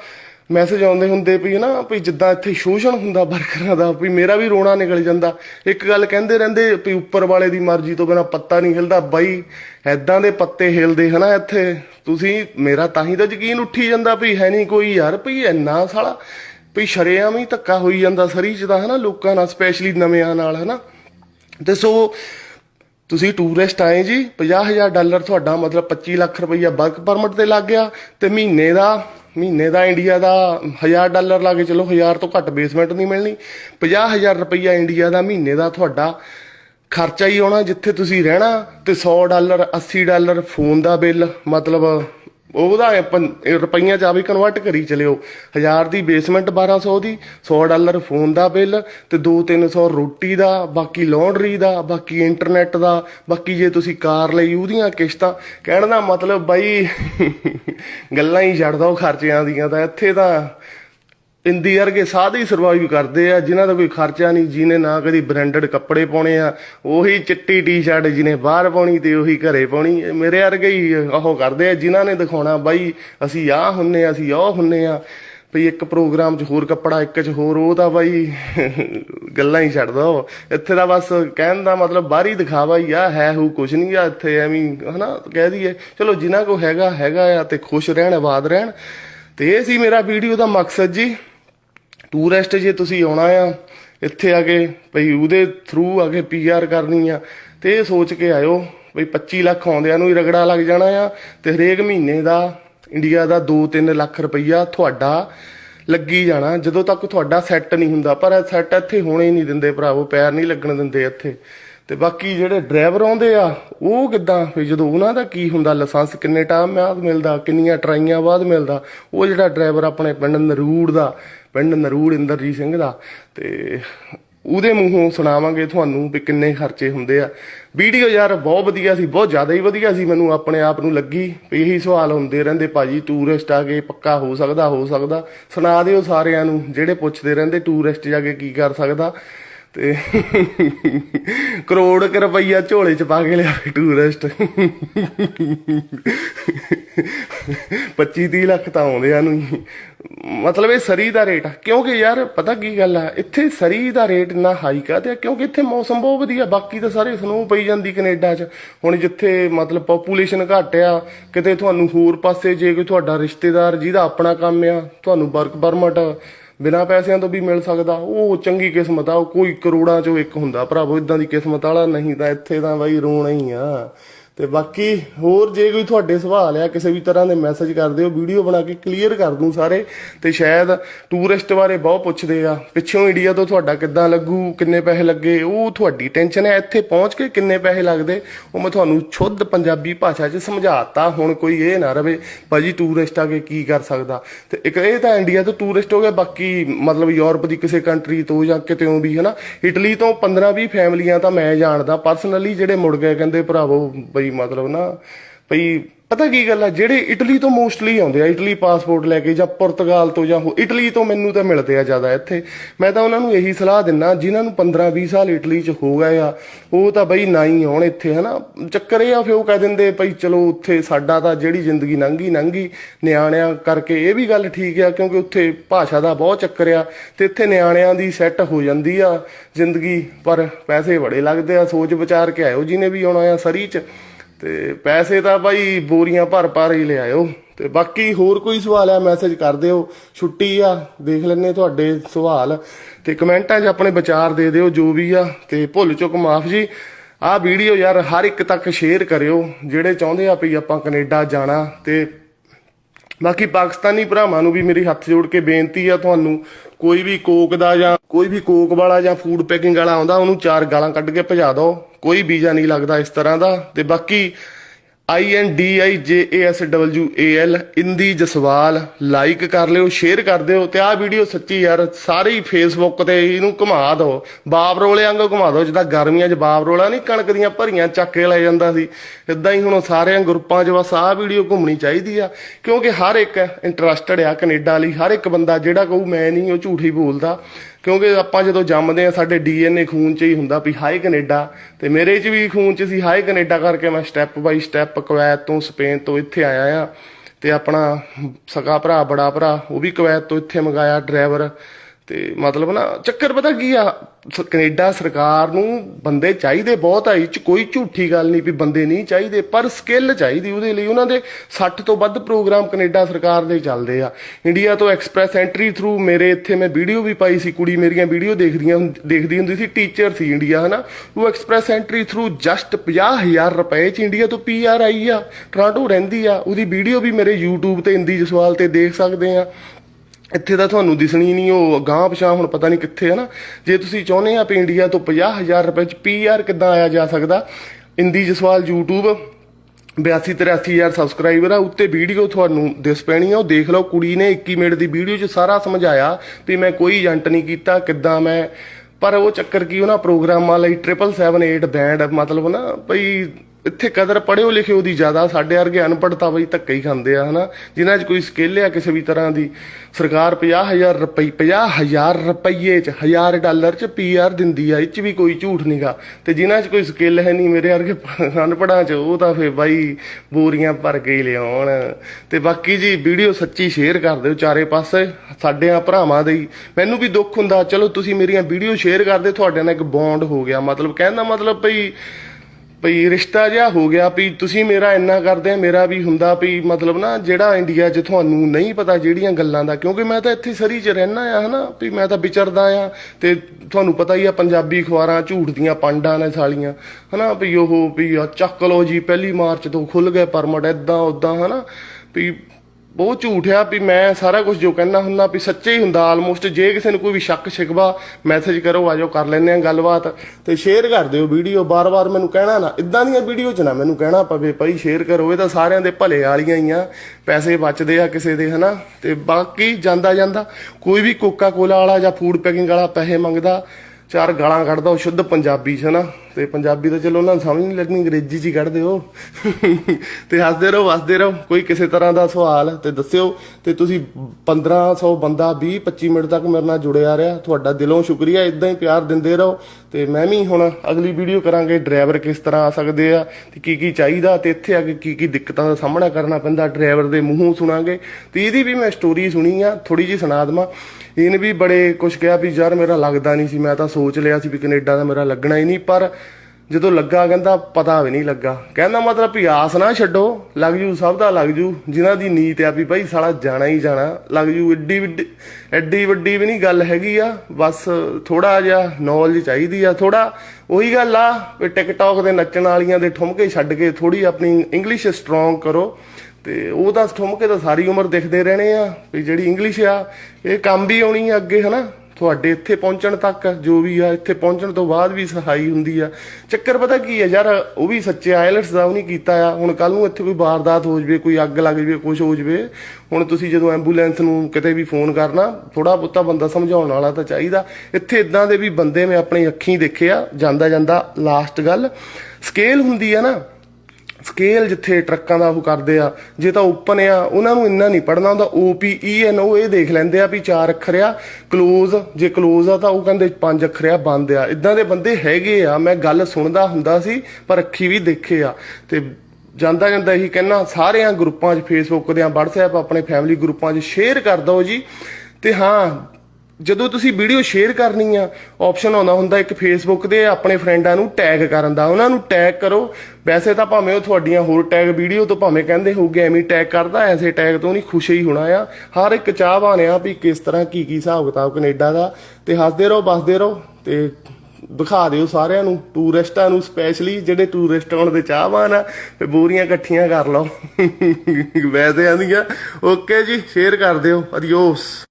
ਮੈਸੇਜ ਆਉਂਦੇ ਹੁੰਦੇ ਵੀ ਨਾ ਵੀ ਜਿੱਦਾਂ ਇੱਥੇ ਸ਼ੋਸ਼ਣ ਹੁੰਦਾ ਵਰਕਰਾਂ ਦਾ, ਵੀ ਮੇਰਾ ਵੀ ਰੋਣਾ ਨਿਕਲ ਜਾਂਦਾ। ਇੱਕ ਗੱਲ ਕਹਿੰਦੇ ਰਹਿੰਦੇ ਵੀ ਉੱਪਰ ਵਾਲੇ ਦੀ ਮਰਜ਼ੀ ਤੋਂ ਬਿਨਾ ਪੱਤਾ ਨਹੀਂ ਹਿਲਦਾ। ਬਾਈ ਐਦਾਂ ਦੇ ਪੱਤੇ ਹਿਲਦੇ, ਹਨਾ, ਇੱਥੇ? ਤੁਸੀਂ, ਮੇਰਾ ਤਾਂ ਹੀ ਤਾਂ ਯਕੀਨ ਉੱਠੀ ਜਾਂਦਾ ਵੀ ਹੈ ਨਹੀਂ ਕੋਈ ਯਾਰ, ਵੀ ਇੰਨਾ ਸਾਲਾ ਵੀ ਸ਼ਰੇਆਮ ਹੀ ਧੱਕਾ ਹੋਈ ਜਾਂਦਾ ਸਰੀ ਚ ਦਾ ਹਨਾ, ਲੋਕਾਂ ਨਾਲ ਸਪੈਸ਼ਲੀ ਨਵਿਆਂ ਨਾਲ, ਹਨਾ। ਤੇ ਸੋ ਤੁਸੀਂ ਟੂਰਿਸਟ ਆਏ ਜੀ 50000 ਡਾਲਰ ਤੁਹਾਡਾ ਮਤਲਬ 25 ਲੱਖ ਰੁਪਈਆ ਵਰਕ ਪਰਮਿਟ ਤੇ ਲੱਗ ਗਿਆ, ਤੇ ਮਹੀਨੇ ਦਾ ਮਹੀਨੇ ਦਾ ਇੰਡੀਆ ਦਾ 1000 ਡਾਲਰ ਲਾ ਕੇ ਚਲੋ 1000 ਤੋਂ ਘੱਟ ਬੇਸਮੈਂਟ ਨਹੀਂ ਮਿਲਣੀ। 50000 ਰੁਪਈਆ ਇੰਡੀਆ ਦਾ ਮਹੀਨੇ ਦਾ ਤੁਹਾਡਾ ਖਰਚਾ ਹੀ ਆਉਣਾ ਜਿੱਥੇ ਤੁਸੀਂ ਰਹਿਣਾ, ਤੇ 100 ਡਾਲਰ 80 ਡਾਲਰ ਫੋਨ ਦਾ ਬਿੱਲ, ਮਤਲਬ ਉਹਦਾ ਪੰ- ਰੁਪਈਆਂ ਚ ਆ ਵੀ ਕਨਵਰਟ ਕਰੀ ਚਲਿਓ। 1000 ਦੀ ਬੇਸਮੈਂਟ 1200 ਦੀ 100 ਡਾਲਰ ਫੋਨ ਦਾ ਬਿੱਲ ਤੇ 2-300 ਰੋਟੀ ਦਾ, ਬਾਕੀ ਲੌਂਡਰੀ ਦਾ, ਬਾਕੀ ਇੰਟਰਨੈਟ ਦਾ, ਬਾਕੀ ਜੇ ਤੁਸੀਂ ਕਾਰ ਲਈ ਉਹਦੀਆਂ ਕਿਸ਼ਤਾਂ। ਕਹਿਣ ਦਾ ਮਤਲਬ ਬਾਈ, ਗੱਲਾਂ ਹੀ ਛੱਡ ਦੋ ਖਰਚਿਆਂ ਦੀਆਂ ਤਾਂ ਇੱਥੇ ਤਾਂ ਇੰਦੀ ਵਰਗੇ ਸਾਦੇ ਹੀ ਸਰਵਾਈਵ ਕਰਦੇ ਆ ਜਿਨ੍ਹਾਂ ਦਾ ਕੋਈ ਖਰਚਾ ਨਹੀਂ ਜਿਹਨੇ ਨਾ ਕਦੀ ਬ੍ਰਾਂਡਡ ਕੱਪੜੇ ਪਾਉਣੇ ਆ ਉਹੀ ਚਿੱਟੀ ਟੀ-ਸ਼ਰਟ ਜਿਹਨੇ ਬਾਹਰ ਪਾਉਣੀ ਤੇ ਉਹੀ ਘਰੇ ਪਾਉਣੀ ਮੇਰੇ ਵਰਗੇ ਹੀ ਉਹ ਕਰਦੇ ਆ ਜਿਨ੍ਹਾਂ ਨੇ ਦਿਖਾਉਣਾ ਬਾਈ ਅਸੀਂ ਆਹ ਹੁੰਨੇ ਆ ਅਸੀਂ ਉਹ ਹੁੰਨੇ ਆ ਭਈ ਇੱਕ ਪ੍ਰੋਗਰਾਮ 'ਚ ਹੋਰ ਕੱਪੜਾ ਇੱਕ 'ਚ ਹੋਰ ਉਹ ਤਾਂ ਬਾਈ ਗੱਲਾਂ ਹੀ ਛੱਡ ਦੋ ਇੱਥੇ ਦਾ ਬਸ ਕਹਿਣ ਦਾ ਮਤਲਬ ਬਾਹਰੀ ਦਿਖਾਵਾ ਹੀ ਆ ਹੈ ਹੂ ਕੁਛ ਨਹੀਂ ਆ ਇੱਥੇ ਐਵੇਂ ਹੀ, ਹਨਾ ਕਹਿ ਦਈਏ ਚਲੋ ਜਿਨ੍ਹਾਂ ਕੋ ਹੈਗਾ ਹੈਗਾ ਆ ਤੇ ਖੁਸ਼ ਰਹਿਣ ਆਬਾਦ ਰਹਿਣ ਤੇ ਇਹ ਸੀ ਮੇਰਾ ਵੀਡੀਓ ਦਾ ਮਕਸਦ ਜੀ। ਟੂਰਿਸਟ ਜੇ ਤੁਸੀਂ ਆਉਣਾ ਆ, ਇੱਥੇ ਆ ਕੇ ਭਈ ਉਹਦੇ ਥਰੂ ਆ ਕੇ ਪੀਆਰ ਕਰਨੀ ਆ, ਤੇ ਇਹ ਸੋਚ ਕੇ ਆਇਓ ਭਈ 25 ਲੱਖ ਆਉਂਦਿਆਂ ਨੂੰ ਹੀ ਰਗੜਾ ਲੱਗ ਜਾਣਾ ਆ, ਤੇ ਹਰੇਕ ਮਹੀਨੇ ਦਾ ਇੰਡੀਆ ਦਾ 2-3 ਲੱਖ ਰੁਪਈਆ ਤੁਹਾਡਾ ਲੱਗੀ ਜਾਣਾ, ਜਦੋਂ ਤੱਕ ਤੁਹਾਡਾ ਸੈੱਟ ਨਹੀਂ ਹੁੰਦਾ। ਪਰ ਸੈੱਟ ਇੱਥੇ ਹੋਣੇ ਹੀ ਨਹੀਂ ਦਿੰਦੇ ਭਰਾਵੋ, ਪੈਰ ਨਹੀਂ ਲੱਗਣ ਦਿੰਦੇ ਇੱਥੇ। ਤੇ ਬਾਕੀ ਜਿਹੜੇ ਡਰਾਈਵਰ ਆਉਂਦੇ ਆ, ਉਹ ਕਿੱਦਾਂ? ਵੀ ਜਦੋਂ ਉਹਨਾਂ ਦਾ ਕੀ ਹੁੰਦਾ, ਲਾਇਸੈਂਸ ਕਿੰਨੇ ਟਾਈਮ ਬਾਅਦ ਮਿਲਦਾ, ਕਿੰਨੀਆਂ ਟਰਾਈਆਂ ਬਾਅਦ ਮਿਲਦਾ, ਉਹ ਜਿਹੜਾ ਡਰਾਈਵਰ ਆਪਣੇ ਪਿੰਡ ਨਰੂੜ ਦਾ, ਪਿੰਡ ਨਰੂੜ ਇੰਦਰਜੀਤ ਸਿੰਘ ਦਾ, ਤੇ ਉਹਦੇ ਮੂੰਹੋਂ ਸੁਣਾਵਾਂਗੇ ਤੁਹਾਨੂੰ ਵੀ ਕਿੰਨੇ ਖਰਚੇ ਹੁੰਦੇ ਆ। ਵੀਡੀਓ ਯਾਰ ਬਹੁਤ ਵਧੀਆ ਸੀ, ਬਹੁਤ ਜ਼ਿਆਦਾ ਹੀ ਵਧੀਆ ਸੀ, ਮੈਨੂੰ ਆਪਣੇ ਆਪ ਨੂੰ ਲੱਗੀ। ਵੀ ਇਹੀ ਸਵਾਲ ਹੁੰਦੇ ਰਹਿੰਦੇ, ਭਾਜੀ ਟੂਰਿਸਟ ਆ ਕੇ ਪੱਕਾ ਹੋ ਸਕਦਾ ਹੋ ਸਕਦਾ। ਸੁਣਾ ਦਿਓ ਸਾਰਿਆਂ ਨੂੰ, ਜਿਹੜੇ ਪੁੱਛਦੇ ਰਹਿੰਦੇ ਟੂਰਿਸਟ ਜਾ ਕੇ ਕੀ ਕਰ ਸਕਦਾ। ਤੇ ਕਰੋੜ ਕੁ ਰੁਪਈਆ ਝੋਲੇ ਚ ਪਾ ਕੇ ਲਿਆ ਟੂਰਿਸਟ 25 30 ਲੱਖ ਤਾਂ ਆਉਂਦੇ ਆ ਨੂੰ ਮਤਲਬ ਇਹ ਸਰੀ ਦਾ ਰੇਟ ਆ। ਕਿਉਂਕਿ ਯਾਰ, ਪਤਾ ਕੀ ਗੱਲ ਆ? ਇੱਥੇ ਸਰੀ ਦਾ ਰੇਟ ਇੰਨਾ ਹਾਈ ਕਾਤੇ ਆ, ਕਿਉਂਕਿ ਇੱਥੇ ਮੌਸਮ ਬਹੁਤ ਵਧੀਆ। ਬਾਕੀ ਤਾਂ ਸਾਰੇ ਸਨੋ ਪਈ ਜਾਂਦੀ ਕੈਨੇਡਾ 'ਚ। ਹੁਣ ਜਿੱਥੇ ਮਤਲਬ ਪੋਪੂਲੇਸ਼ਨ ਘੱਟ ਆ, ਕਿਤੇ ਤੁਹਾਨੂੰ ਹੋਰ ਪਾਸੇ ਜੇ ਕੋਈ ਤੁਹਾਡਾ ਰਿਸ਼ਤੇਦਾਰ ਜਿਹਦਾ ਆਪਣਾ ਕੰਮ ਆ, ਤੁਹਾਨੂੰ ਵਰਕ ਪਰਮਿਟ ਬਿਨਾਂ ਪੈਸਿਆਂ ਤੋਂ ਵੀ ਮਿਲ ਸਕਦਾ। ਉਹ ਚੰਗੀ ਕਿਸਮਤ ਆ, ਉਹ ਕੋਈ ਕਰੋੜਾਂ ਚੋਂ ਇੱਕ ਹੁੰਦਾ। ਭਰਾਵੋ ਇਦਾਂ ਦੀ ਕਿਸਮਤ ਵਾਲਾ ਨਹੀਂ ਤਾਂ ਇੱਥੇ ਤਾਂ ਬਾਈ ਰੋਣਾ ਹੀ ਆ। ਤੇ ਬਾਕੀ ਹੋਰ ਜੇ ਕੋਈ ਤੁਹਾਡੇ ਸਵਾਲ ਆ, ਕਿਸੇ ਵੀ ਤਰ੍ਹਾਂ ਦੇ ਮੈਸੇਜ ਕਰ ਦਿਓ ਵੀਡੀਓ ਬਣਾ ਕੇ ਕਲੀਅਰ ਕਰ ਦੂੰ ਸਾਰੇ, ਤੇ ਸ਼ਾਇਦ ਟੂਰਿਸਟ ਬਾਰੇ ਬਹੁਤ ਪੁੱਛਦੇ ਆ, ਪਿੱਛੋਂ ਇੰਡੀਆ ਤੋਂ ਤੁਹਾਡਾ ਕਿੱਦਾਂ ਲੱਗੂ, ਕਿੰਨੇ ਪੈਸੇ ਲੱਗੇ, ਉਹ ਤੁਹਾਡੀ ਟੈਨਸ਼ਨ ਹੈ, ਇੱਥੇ ਪਹੁੰਚ ਕੇ ਕਿੰਨੇ ਪੈਸੇ ਲੱਗਦੇ, ਉਹ ਮੈਂ ਤੁਹਾਨੂੰ ਸ਼ੁੱਧ ਪੰਜਾਬੀ ਭਾਸ਼ਾ 'ਚ ਸਮਝਾਤਾ, ਹੁਣ ਕੋਈ ਇਹ ਨਾ ਰਵੇ, ਭਾਜੀ ਟੂਰਿਸਟ ਆ ਕੇ ਕੀ ਕਰ ਸਕਦਾ? ਤੇ ਇੱਕ ਇਹ ਤਾਂ ਇੰਡੀਆ ਤੋਂ ਟੂਰਿਸਟ ਹੋ ਗਿਆ ਬਾਕੀ ਮਤਲਬ ਯੂਰਪ ਦੀ ਕਿਸੇ ਕੰਟਰੀ ਤੋਂ ਜਾਂ ਕਿਤੇੋਂ ਵੀ, ਹਨਾ? ਇਟਲੀ ਤੋਂ 15 20 ਫੈਮਲੀਆਂ ਤਾਂ ਮੈਂ ਜਾਣਦਾ ਪਰਸਨਲੀ ਜਿਹੜੇ ਮੁੜ ਗਏ, ਕਹਿੰਦੇ ਭਰਾਵੋ, ਬਈ ਮਤਲਬ ਨਾ ਭਈ ਪਤਾ ਕੀ ਗੱਲ ਆ, ਜਿਹੜੇ ਇਟਲੀ ਤੋਂ ਮੋਸਟਲੀ ਆਉਂਦੇ ਆ, ਇਟਲੀ ਪਾਸਪੋਰਟ ਲੈ ਕੇ ਜਾਂ ਪੁਰਤਗਾਲ ਤੋਂ ਜਾਂ ਇਟਲੀ ਤੋਂ ਮੈਨੂੰ ਤਾਂ ਮਿਲਦੇ ਆ ਜ਼ਿਆਦਾ ਇੱਥੇ। ਮੈਂ ਤਾਂ ਉਹਨਾਂ ਨੂੰ ਇਹੀ ਸਲਾਹ ਦਿੰਨਾ, ਜਿਨ੍ਹਾਂ ਨੂੰ 15 20 ਸਾਲ ਇਟਲੀ 'ਚ ਹੋ ਗਏ ਆ, ਉਹ ਤਾਂ ਬਈ ਨਾ ਹੀ ਆਉਣ ਇੱਥੇ, ਹਨਾ? ਚੱਕਰ ਇਹ ਆ ਫਿਰ ਉਹ ਕਹਿ ਦਿੰਦੇ ਭਈ ਚਲੋ ਉੱਥੇ ਸਾਡਾ ਤਾਂ ਜਿਹੜੀ ਜ਼ਿੰਦਗੀ ਲੰਘੀ ਲੰਘੀ ਨਿਆਣਿਆਂ ਕਰਕੇ ਇਹ ਵੀ ਗੱਲ ਠੀਕ ਆ, ਕਿਉਂਕਿ ਉੱਥੇ ਭਾਸ਼ਾ ਦਾ ਬਹੁਤ ਚੱਕਰ ਆ, ਤੇ ਇੱਥੇ ਨਿਆਣਿਆਂ ਦੀ ਸੈੱਟ ਹੋ ਜਾਂਦੀ ਆ ਜ਼ਿੰਦਗੀ, ਪਰ ਪੈਸੇ ਬੜੇ ਲੱਗਦੇ ਆ ਸੋਚ ਵਿਚਾਰ ਕੇ ਆਇਓ ਜਿਹਨੇ ਵੀ ਆਉਣਾ ਆ ਸਰੀ 'ਚ। ਤੇ ਪੈਸੇ ਤਾਂ ਭਾਈ ਬੋਰੀਆਂ ਭਰ ਭਰ ਹੀ ਲਿਆਇਓ। ਤੇ ਬਾਕੀ ਹੋਰ ਕੋਈ ਸਵਾਲ ਆ ਮੈਸੇਜ ਕਰ ਦਿਓ। ਛੁੱਟੀ ਆ, ਦੇਖ ਲੈਣੇ ਤੁਹਾਡੇ ਸਵਾਲ। ਤੇ ਕਮੈਂਟਾਂ 'ਚ ਆਪਣੇ ਵਿਚਾਰ ਦੇ ਦਿਓ, ਜੋ ਵੀ ਆ। ਤੇ ਭੁੱਲ ਚੁੱਕ, ਮਾਫ ਜੀ। ਆਹ ਵੀਡੀਓ ਯਾਰ ਹਰ ਇੱਕ ਤੱਕ ਸ਼ੇਅਰ ਕਰਿਓ, ਜਿਹੜੇ ਚਾਹੁੰਦੇ ਆ ਵੀ ਆਪਾਂ ਕੈਨੇਡਾ ਜਾਣਾ। ਤੇ ਬਾਕੀ ਪਾਕਿਸਤਾਨੀ ਭਰਾਵਾਂ ਨੂੰ ਵੀ ਮੇਰੀ ਹੱਥ ਜੋੜ ਕੇ ਬੇਨਤੀ ਆ ਤੁਹਾਨੂੰ, ਕੋਈ ਵੀ ਕੋਕ ਦਾ ਜਾਂ ਕੋਈ ਵੀ ਕੋਕ ਵਾਲਾ ਜਾਂ ਫੂਡ ਪੈਕਿੰਗ ਵਾਲਾ ਆਉਂਦਾ, ਉਹਨੂੰ ਚਾਰ ਗਾਲਾਂ ਕੱਢ ਕੇ ਭਜਾ ਦਿਓ। ਕੋਈ ਵੀਜ਼ਾ ਨਹੀਂ ਲੱਗਦਾ ਇਸ ਤਰ੍ਹਾਂ ਦਾ। ਤੇ ਬਾਕੀ ਆਈ N D I J A S W A L Indi Jaswal like ਕਰ ਲਿਓ ਸ਼ੇਅਰ ਕਰ ਦਿਓ ਤੇ ਆਹ ਵੀਡੀਓ ਸੱਚੀ ਯਾਰ ਸਾਰੇ ਹੀ ਫੇਸਬੁੱਕ ਤੇ ਇਹਨੂੰ ਘੁਮਾ ਦਿਓ ਬਾਪ ਰੋਲੇ ਵਾਂਗੂ ਘੁਮਾ ਦਿਓ ਜਿੱਦਾਂ ਗਰਮੀਆਂ 'ਚ ਬਾਪ ਰੋਲਾ ਨਹੀਂ ਕਣਕ ਦੀਆਂ ਭਰੀਆਂ ਚੱਕ ਕੇ ਲੈ ਜਾਂਦਾ ਸੀ। ਇਦਾਂ ਹੀ ਹੁਣ ਸਾਰਿਆਂ ਗਰੁੱਪਾਂ 'ਚ ਬਸ ਆਹ ਵੀਡੀਓ ਘੁੰਮਣੀ ਚਾਹੀਦੀ ਆ, ਕਿਉਂਕਿ ਹਰ ਇੱਕ ਇੰਟਰਸਟਡ ਆ ਕੈਨੇਡਾ ਲਈ ਹਰ ਇੱਕ ਬੰਦਾ ਜਿਹੜਾ ਕਹੂ ਮੈਂ ਨਹੀਂ ਉਹ ਝੂਠ ਹੀ ਬੋਲਦਾ। ਕਿਉਂਕਿ ਆਪਾਂ ਜਦੋਂ ਜੰਮਦੇ ਆ ਸਾਡੇ ਡੀਐਨਏ ਖੂਨ 'ਚ ਹੀ ਹੁੰਦਾ ਵੀ ਹਾਈ ਕੈਨੇਡਾ। ਤੇ ਮੇਰੇ 'ਚ ਵੀ ਖੂਨ 'ਚ ਸੀ ਹਾਈ ਕੈਨੇਡਾ ਕਰਕੇ ਮੈਂ ਸਟੈਪ ਬਾਈ ਸਟੈਪ ਕੁਵੈਤ ਤੋਂ ਸਪੇਨ ਤੋਂ ਇੱਥੇ ਆਇਆ ਆ। ਤੇ ਆਪਣਾ ਸਕਾ ਭਰਾ, ਬੜਾ ਭਰਾ, ਉਹ ਵੀ ਕੁਵੈਤ ਤੋਂ ਇੱਥੇ ਮੰਗਾਇਆ ਡਰਾਈਵਰ ਤੇ ਮਤਲਬ ਨਾ ਚੱਕਰ ਪਤਾ ਕੀ ਆ, ਸ- ਕੈਨੇਡਾ ਸਰਕਾਰ ਨੂੰ ਬੰਦੇ ਚਾਹੀਦੇ ਬਹੁਤ ਆ, ਇਹ ਚ ਕੋਈ ਝੂਠੀ ਗੱਲ ਨਹੀਂ ਵੀ ਬੰਦੇ ਨਹੀਂ ਚਾਹੀਦੇ, ਪਰ ਸਕਿੱਲ ਚਾਹੀਦੀ ਉਹਦੇ ਲਈ। ਉਹਨਾਂ ਦੇ 60 ਤੋਂ ਵੱਧ ਪ੍ਰੋਗਰਾਮ ਕੈਨੇਡਾ ਸਰਕਾਰ ਦੇ ਚੱਲਦੇ ਆ। ਇੰਡੀਆ ਤੋਂ ਐਕਸਪ੍ਰੈਸ ਐਂਟਰੀ ਥਰੂ ਮੇਰੇ ਇੱਥੇ ਮੈਂ ਵੀਡੀਓ ਵੀ ਪਾਈ ਸੀ, ਕੁੜੀ ਮੇਰੀਆਂ ਵੀਡੀਓ ਦੇਖਦੀਆਂ ਦੇਖਦੀ ਹੁੰਦੀ ਸੀ, ਟੀਚਰ ਸੀ ਇੰਡੀਆ, ਹਨਾ? ਉਹ ਐਕਸਪ੍ਰੈਸ ਐਂਟਰੀ ਥਰੂ ਜਸਟ 50000 ਰੁਪਏ ਚ ਇੰਡੀਆ ਤੋਂ ਪੀਆਰ ਆਈ ਆ, ਟੋਰਾਂਟੋ ਰਹਿੰਦੀ ਆ। ਉਹਦੀ ਵੀਡੀਓ ਵੀ ਮੇਰੇ YouTube ਤੇ ਇੰਦੀ ਜਸਵਾਲ ਤੇ ਦੇਖ ਸਕਦੇ ਆ। ਇੱਥੇ ਤਾਂ ਤੁਹਾਨੂੰ ਦਿਸਣੀ ਨਹੀਂ, ਉਹ ਗਾਂ ਪਛਾਂ ਹੁਣ ਪਤਾ ਨਹੀਂ ਕਿੱਥੇ ਹੈ ਨਾ। ਜੇ ਤੁਸੀਂ ਚਾਹੁੰਦੇ ਆ ਵੀ ਇੰਡੀਆ ਤੋਂ 50000 ਰੁਪਏ ਚ ਪੀਆਰ ਕਿੱਦਾਂ ਆਇਆ ਜਾ ਸਕਦਾ, ਇੰਦੀ ਜਸਵਾਲ YouTube 82 83000 ਸਬਸਕ੍ਰਾਈਬਰ ਆ, ਉੱਤੇ ਵੀਡੀਓ ਤੁਹਾਨੂੰ ਦਿਸ ਪੈਣੀ ਆ, ਉਹ ਦੇਖ ਲਓ, ਕੁੜੀ ਨੇ 21 ਮਿੰਟ ਦੀ ਵੀਡੀਓ 'ਚ ਸਾਰਾ ਸਮਝਾਇਆ ਵੀ ਮੈਂ ਕੋਈ ਏਜੰਟ ਨਹੀਂ ਕੀਤਾ, ਕਿੱਦਾਂ ਮੈਂ, ਪਰ ਉਹ ਚੱਕਰ ਕੀ ਉਹਨਾਂ ਪ੍ਰੋਗਰਾਮਾਂ ਲਈ 778 ਬੈਂਡ ਮਤਲਬ ਨਾ ਭਈ ਇੱਥੇ ਕਦਰ ਪੜਿਓ ਲਿਖਿਓ ਦੀ ਜ਼ਿਆਦਾ ਸਾਡੇ ਵਰਗੇ ਅਨਪੜ੍ਹਤਾ ਬਈ ਧੱਕੇ ਹੀ ਖਾਂਦੇ ਆ, ਹਨਾ? ਜਿਨ੍ਹਾਂ 'ਚ ਕੋਈ ਸਕਿੱਲ ਆ ਕਿਸੇ ਵੀ ਤਰ੍ਹਾਂ ਦੀ, ਸਰਕਾਰ 50000 ਰੁਪਏ 50000 ਰੁਪਏ 'ਚ 1000 ਡਾਲਰ 'ਚ ਪੀਆਰ ਦਿੰਦੀ ਆ, ਇਹ 'ਚ ਵੀ ਕੋਈ ਝੂਠ ਨਹੀਂਗਾ ਤੇ ਜਿਨ੍ਹਾਂ 'ਚ ਕੋਈ ਸਕਿੱਲ ਹੈ ਨਹੀਂ ਮੇਰੇ ਵਰਗੇ ਅਨਪੜ੍ਹਾਂ 'ਚ, ਉਹ ਤਾਂ ਫੇ ਬਾਈ ਬੋਰੀਆਂ ਭਰ ਕੇ ਹੀ ਲਿਆਉਣ। ਤੇ ਬਾਕੀ ਜੀ, ਵੀਡੀਓ ਸੱਚੀ ਸ਼ੇਅਰ ਕਰ ਦਿਓ ਚਾਰੇ ਪਾਸੇ ਸਾਡੇ ਆ ਭਰਾਵਾਂ ਦੇ ਮੈਨੂੰ ਵੀ ਦੁੱਖ ਹੁੰਦਾ, ਚਲੋ ਤੁਸੀਂ ਮੇਰੀਆਂ ਵੀਡੀਓ ਸ਼ੇਅਰ ਕਰਦੇ, ਤੁਹਾਡੇ ਨਾਲ ਇੱਕ ਬੌਂਡ ਹੋ ਗਿਆ। ਮਤਲਬ, ਕਹਿਣ ਦਾ ਮਤਲਬ ਭਈ ਭਈ ਰਿਸ਼ਤਾ ਜਿਹਾ ਹੋ ਗਿਆ ਵੀ ਤੁਸੀਂ ਮੇਰਾ ਇੰਨਾ ਕਰਦੇ ਆ ਮੇਰਾ ਵੀ ਹੁੰਦਾ ਵੀ ਮਤਲਬ ਨਾ ਜਿਹੜਾ ਇੰਡੀਆ 'ਚ ਤੁਹਾਨੂੰ ਨਹੀਂ ਪਤਾ ਜਿਹੜੀਆਂ ਗੱਲਾਂ ਦਾ, ਕਿਉਂਕਿ ਮੈਂ ਤਾਂ ਇੱਥੇ ਸਰੀ 'ਚ ਰਹਿਣਾ ਆ, ਹਨਾ? ਵੀ ਮੈਂ ਤਾਂ ਵਿਚਰਦਾ ਆ ਤੇ ਤੁਹਾਨੂੰ ਪਤਾ ਹੀ ਆ ਪੰਜਾਬੀ ਅਖਬਾਰਾਂ ਝੂਠ ਦੀਆਂ ਪੰਡਾਂ ਨੇ ਸਾਲੀਆਂ, ਹਨਾ? ਵੀ ਉਹ ਵੀ ਚੱਕ ਲਓ ਜੀ, ਪਹਿਲੀ ਮਾਰਚ ਤੋਂ ਖੁੱਲ ਗਏ ਪਰਮਿਟ ਇਦਾਂ ਉਦਾਂ ਹਨਾ? ਵੀ ਬਹੁਤ ਝੂਠ ਆ ਵੀ ਮੈਂ ਸਾਰਾ ਕੁਝ ਜੋ ਕਹਿੰਦਾ ਹੁੰਦਾ ਵੀ ਸੱਚੇ ਹੀ ਹੁੰਦਾ ਆਲਮੋਸਟ ਜੇ ਕਿਸੇ ਨੂੰ ਕੋਈ ਵੀ ਸ਼ੱਕ, ਸ਼ਿਕਵਾ ਮੈਸੇਜ ਕਰੋ, ਆਜੋ ਕਰ ਲੈਂਦੇ ਆ ਗੱਲਬਾਤ। ਤੇ ਸ਼ੇਅਰ ਕਰ ਦਿਓ ਵੀਡੀਓ ਬਾਰ-ਬਾਰ ਮੈਨੂੰ ਕਹਿਣਾ ਨਾ ਇਦਾਂ ਦੀਆਂ ਵੀਡੀਓ 'ਚ ਨਾ ਮੈਨੂੰ ਕਹਿਣਾ ਪਵੇ ਭਾਈ ਸ਼ੇਅਰ ਕਰੋ, ਇਹ ਤਾਂ ਸਾਰਿਆਂ ਦੇ ਭਲੇ ਵਾਲੀਆਂ ਹੀ ਆ। ਪੈਸੇ ਬਚਦੇ ਆ ਕਿਸੇ ਦੇ, ਹਨਾ? ਤੇ ਬਾਕੀ ਜਾਂਦਾ ਜਾਂਦਾ ਕੋਈ ਵੀ ਕੋਕਾ ਕੋਲਾ ਵਾਲਾ ਜਾਂ ਫੂਡ ਪੈਕਿੰਗ ਵਾਲਾ ਪੈਸੇ ਮੰਗਦਾ ਚਾਰ ਗਾਲਾਂ ਕੱਢਦਾ, ਉਹ ਸ਼ੁੱਧ ਪੰਜਾਬੀ ਚ ਨਾ ਤੇ ਪੰਜਾਬੀ ਤਾਂ ਚਲੋ ਉਹਨਾਂ ਨੂੰ ਸਮਝ ਨਹੀਂ ਲੱਗਣੀ, ਅੰਗਰੇਜ਼ੀ ਚ ਹੀ ਕੱਢਦੇ ਹੋ ਤੇ ਹੱਸਦੇ ਰਹੋ ਹੱਸਦੇ ਰਹੋ। ਕੋਈ ਕਿਸੇ ਤਰ੍ਹਾਂ ਦਾ ਸਵਾਲ ਤੇ ਦੱਸਿਓ। ਤੇ ਤੁਸੀਂ 1500 ਬੰਦਾ 20 25 ਮਿੰਟ ਤੱਕ ਮੇਰੇ ਨਾਲ ਜੁੜਿਆ ਰਿਹਾ। ਤੁਹਾਡਾ ਦਿਲੋਂ ਸ਼ੁਕਰੀਆ ਇਦਾਂ ਹੀ ਪਿਆਰ ਦਿੰਦੇ ਰਹੋ। ਤੇ ਮੈਂ ਵੀ ਹੁਣ ਅਗਲੀ ਵੀਡੀਓ ਕਰਾਂਗੇ, ਡਰਾਈਵਰ ਕਿਸ ਤਰ੍ਹਾਂ ਆ ਸਕਦੇ ਆ, ਤੇ ਕੀ ਕੀ ਚਾਹੀਦਾ, ਤੇ ਇੱਥੇ ਆ ਕੇ ਕੀ ਕੀ ਦਿੱਕਤਾਂ ਦਾ ਸਾਹਮਣਾ ਕਰਨਾ ਪੈਂਦਾ, ਡਰਾਈਵਰ ਦੇ ਮੂੰਹੋਂ ਸੁਣਾਂਗੇ। ਤੇ ਇਹਦੀ ਵੀ ਮੈਂ ਸਟੋਰੀ ਸੁਣੀ ਆ ਥੋੜੀ ਜੀ ਸੁਣਾ ਦੇਵਾਂ। ਇਹਨੇ ਵੀ ਬੜੇ ਕੁਝ ਕਿਹਾ ਵੀ ਯਾਰ ਮੇਰਾ ਲੱਗਦਾ ਨਹੀਂ ਸੀ, ਮੈਂ ਤਾਂ ਸੋਚ ਲਿਆ ਸੀ ਵੀ ਕੈਨੇਡਾ ਦਾ ਮੇਰਾ ਲੱਗਣਾ ਹੀ ਨਹੀਂ, ਪਰ ਜਦੋਂ ਲੱਗਾ ਕਹਿੰਦਾ ਪਤਾ ਵੀ ਨਹੀਂ ਲੱਗਾ। ਕਹਿੰਦਾ ਮਤਲਬ ਵੀ ਆਸ ਨਾ ਛੱਡੋ, ਲੱਗ ਜੂ, ਸਭ ਦਾ ਲੱਗ ਜੂ, ਜਿਨ੍ਹਾਂ ਦੀ ਨੀਤ ਆ ਵੀ ਭਾਈ ਸਾਲਾ ਜਾਣਾ ਹੀ ਜਾਣਾ, ਲੱਗ ਜੂ, ਏਡੀ ਵੱਡੀ ਐਡੀ ਵੱਡੀ ਵੀ ਨਹੀਂ ਗੱਲ ਹੈਗੀ ਆ, ਬਸ ਥੋੜਾ ਜਿਹਾ ਨੌਲੇਜ ਚਾਹੀਦੀ ਆ ਥੋੜਾ ਉਹੀ ਗੱਲ ਆ ਵੀ ਟਿਕਟੌਕ ਦੇ ਨੱਚਣ ਵਾਲੀਆਂ ਦੇ ਠੁਮਕੇ ਛੱਡ ਕੇ ਥੋੜੀ ਆਪਣੀ ਇੰਗਲਿਸ਼ ਸਟਰੋਂਗ ਕਰੋ ਤੇ ਉਹ ਤਾਂ ਠੁਮਕੇ ਤਾਂ ਸਾਰੀ ਉਮਰ ਦਿਖਦੇ ਰਹਿਣੇ ਆ ਵੀ ਜਿਹੜੀ ਇੰਗਲਿਸ਼ ਆ, ਇਹ ਕੰਮ ਵੀ ਆਉਣੀ ਆ ਅੱਗੇ, ਹਨਾ? ਤੁਹਾਡੇ ਇੱਥੇ ਪਹੁੰਚਣ ਤੱਕ, ਜੋ ਵੀ ਆ, ਇੱਥੇ ਪਹੁੰਚਣ ਤੋਂ ਬਾਅਦ ਵੀ ਸਹਾਈ ਹੁੰਦੀ ਆ। ਚੱਕਰ ਪਤਾ ਕੀ ਆ ਯਾਰ, ਉਹ ਵੀ ਸੱਚੇ ਆਇਲਟਸ ਦਾ ਉਹ ਨਹੀਂ ਕੀਤਾ ਆ। ਹੁਣ ਕੱਲ ਨੂੰ ਇੱਥੇ ਕੋਈ ਵਾਰਦਾਤ ਹੋ ਜਵੇ, ਕੋਈ ਅੱਗ ਲੱਗ ਜਵੇ ਕੁਝ ਹੋ ਜਵੇ, ਹੁਣ ਤੁਸੀਂ ਜਦੋਂ ਐਂਬੂਲੈਂਸ ਨੂੰ ਕਿਤੇ ਵੀ ਫੋਨ ਕਰਨਾ ਥੋੜਾ ਬਹੁਤਾ ਬੰਦਾ ਸਮਝਾਉਣ ਵਾਲਾ ਤਾਂ ਚਾਹੀਦਾ। ਇੱਥੇ ਇਦਾਂ ਦੇ ਵੀ ਬੰਦੇ ਮੈਂ ਆਪਣੀ ਅੱਖੀਂ ਦੇਖੇ ਆ ਜਾਂਦਾ ਜਾਂਦਾ ਲਾਸਟ ਗੱਲ। ਸਕੇਲ ਹੁੰਦੀ ਆ ਨਾ ਸਕੇਲ ਜਿੱਥੇ ਟਰੱਕਾਂ ਦਾ ਉਹ ਕਰਦੇ ਆ, ਜੇ ਤਾਂ ਓਪਨ ਆ, ਉਹਨਾਂ ਨੂੰ ਇੰਨਾ ਨਹੀਂ ਪੜਨਾ ਹੁੰਦਾ ਓਪੀਈ ਐਨ ਉਹ ਇਹ ਦੇਖ ਲੈਂਦੇ ਆ ਵੀ ਚਾਰ ਅੱਖਰ ਆ ক্লোਜ਼ ਜੇ ক্লোਜ਼ ਆ ਤਾਂ ਉਹ ਕਹਿੰਦੇ ਪੰਜ ਅੱਖਰ ਆ, ਬੰਦ ਆ। ਇਦਾਂ ਦੇ ਬੰਦੇ ਹੈਗੇ ਆ, ਮੈਂ ਗੱਲ ਸੁਣਦਾ ਹੁੰਦਾ ਸੀ, ਪਰ ਅੱਖੀ ਵੀ ਦੇਖੇ ਆ। ਤੇ ਜਾਂਦਾ ਜਾਂਦਾ ਇਹੀ ਕਹਿਣਾ ਸਾਰਿਆਂ ਗਰੁੱਪਾਂ 'ਚ ਫੇਸਬੁੱਕ ਦੇ ਆ, WhatsApp ਆਪਣੇ ਫੈਮਿਲੀ ਗਰੁੱਪਾਂ 'ਚ ਸ਼ੇਅਰ ਕਰ ਦਿਓ ਜੀ। ਤੇ ਹਾਂ ਜਦੋਂ ਤੁਸੀਂ ਵੀਡੀਓ ਸ਼ੇਅਰ ਕਰਨੀ ਆ ਆਪਸ਼ਨ ਆਉਂਦਾ ਹੁੰਦਾ ਇੱਕ ਫੇਸਬੁੱਕ ਦੇ ਆਪਣੇ ਫਰੈਂਡਾਂ ਨੂੰ ਟੈਗ ਕਰਨ ਦਾ। ਉਹਨਾਂ ਨੂੰ ਟੈਗ ਕਰੋ। ਵੈਸੇ ਤਾਂ ਭਾਵੇਂ ਉਹ ਤੁਹਾਡੀਆਂ ਹੋਰ ਟੈਗ ਵੀਡੀਓ ਤੋਂ ਭਾਵੇਂ ਕਹਿੰਦੇ ਹੋਗੇ ਐਵੇਂ ਟੈਗ ਕਰਦਾ, ਐਸੇ ਟੈਗ ਤੋਂ ਨਹੀਂ ਖੁਸ਼ ਹੀ ਹੋਣਾ ਆ। ਹਰ ਇੱਕ ਚਾਹਵਾਨ ਆ ਵੀ ਕਿਸ ਤਰ੍ਹਾਂ ਕੀ ਕੀ ਹਿਸਾਬ ਕਿਤਾਬ ਕੈਨੇਡਾ ਦਾ। ਤੇ ਹੱਸਦੇ ਰਹੋ ਬਸਦੇ ਰਹੋ ਤੇ ਦਿਖਾ ਦਿਓ ਸਾਰਿਆਂ ਨੂੰ, ਟੂਰਿਸਟਾਂ ਨੂੰ ਸਪੈਸ਼ਲੀ ਜਿਹੜੇ ਟੂਰਿਸਟ ਆਉਣ ਦੇ ਚਾਹਵਾਨ ਆ, ਤੇ ਬੋਰੀਆਂ ਇਕੱਠੀਆਂ ਕਰ ਲਓ। ਵੈਸੇ ਆਂਦੀਆਂ ਓਕੇ ਜੀ ਸ਼ੇਅਰ ਕਰ ਦਿਓ। ਅਡੀਓਸ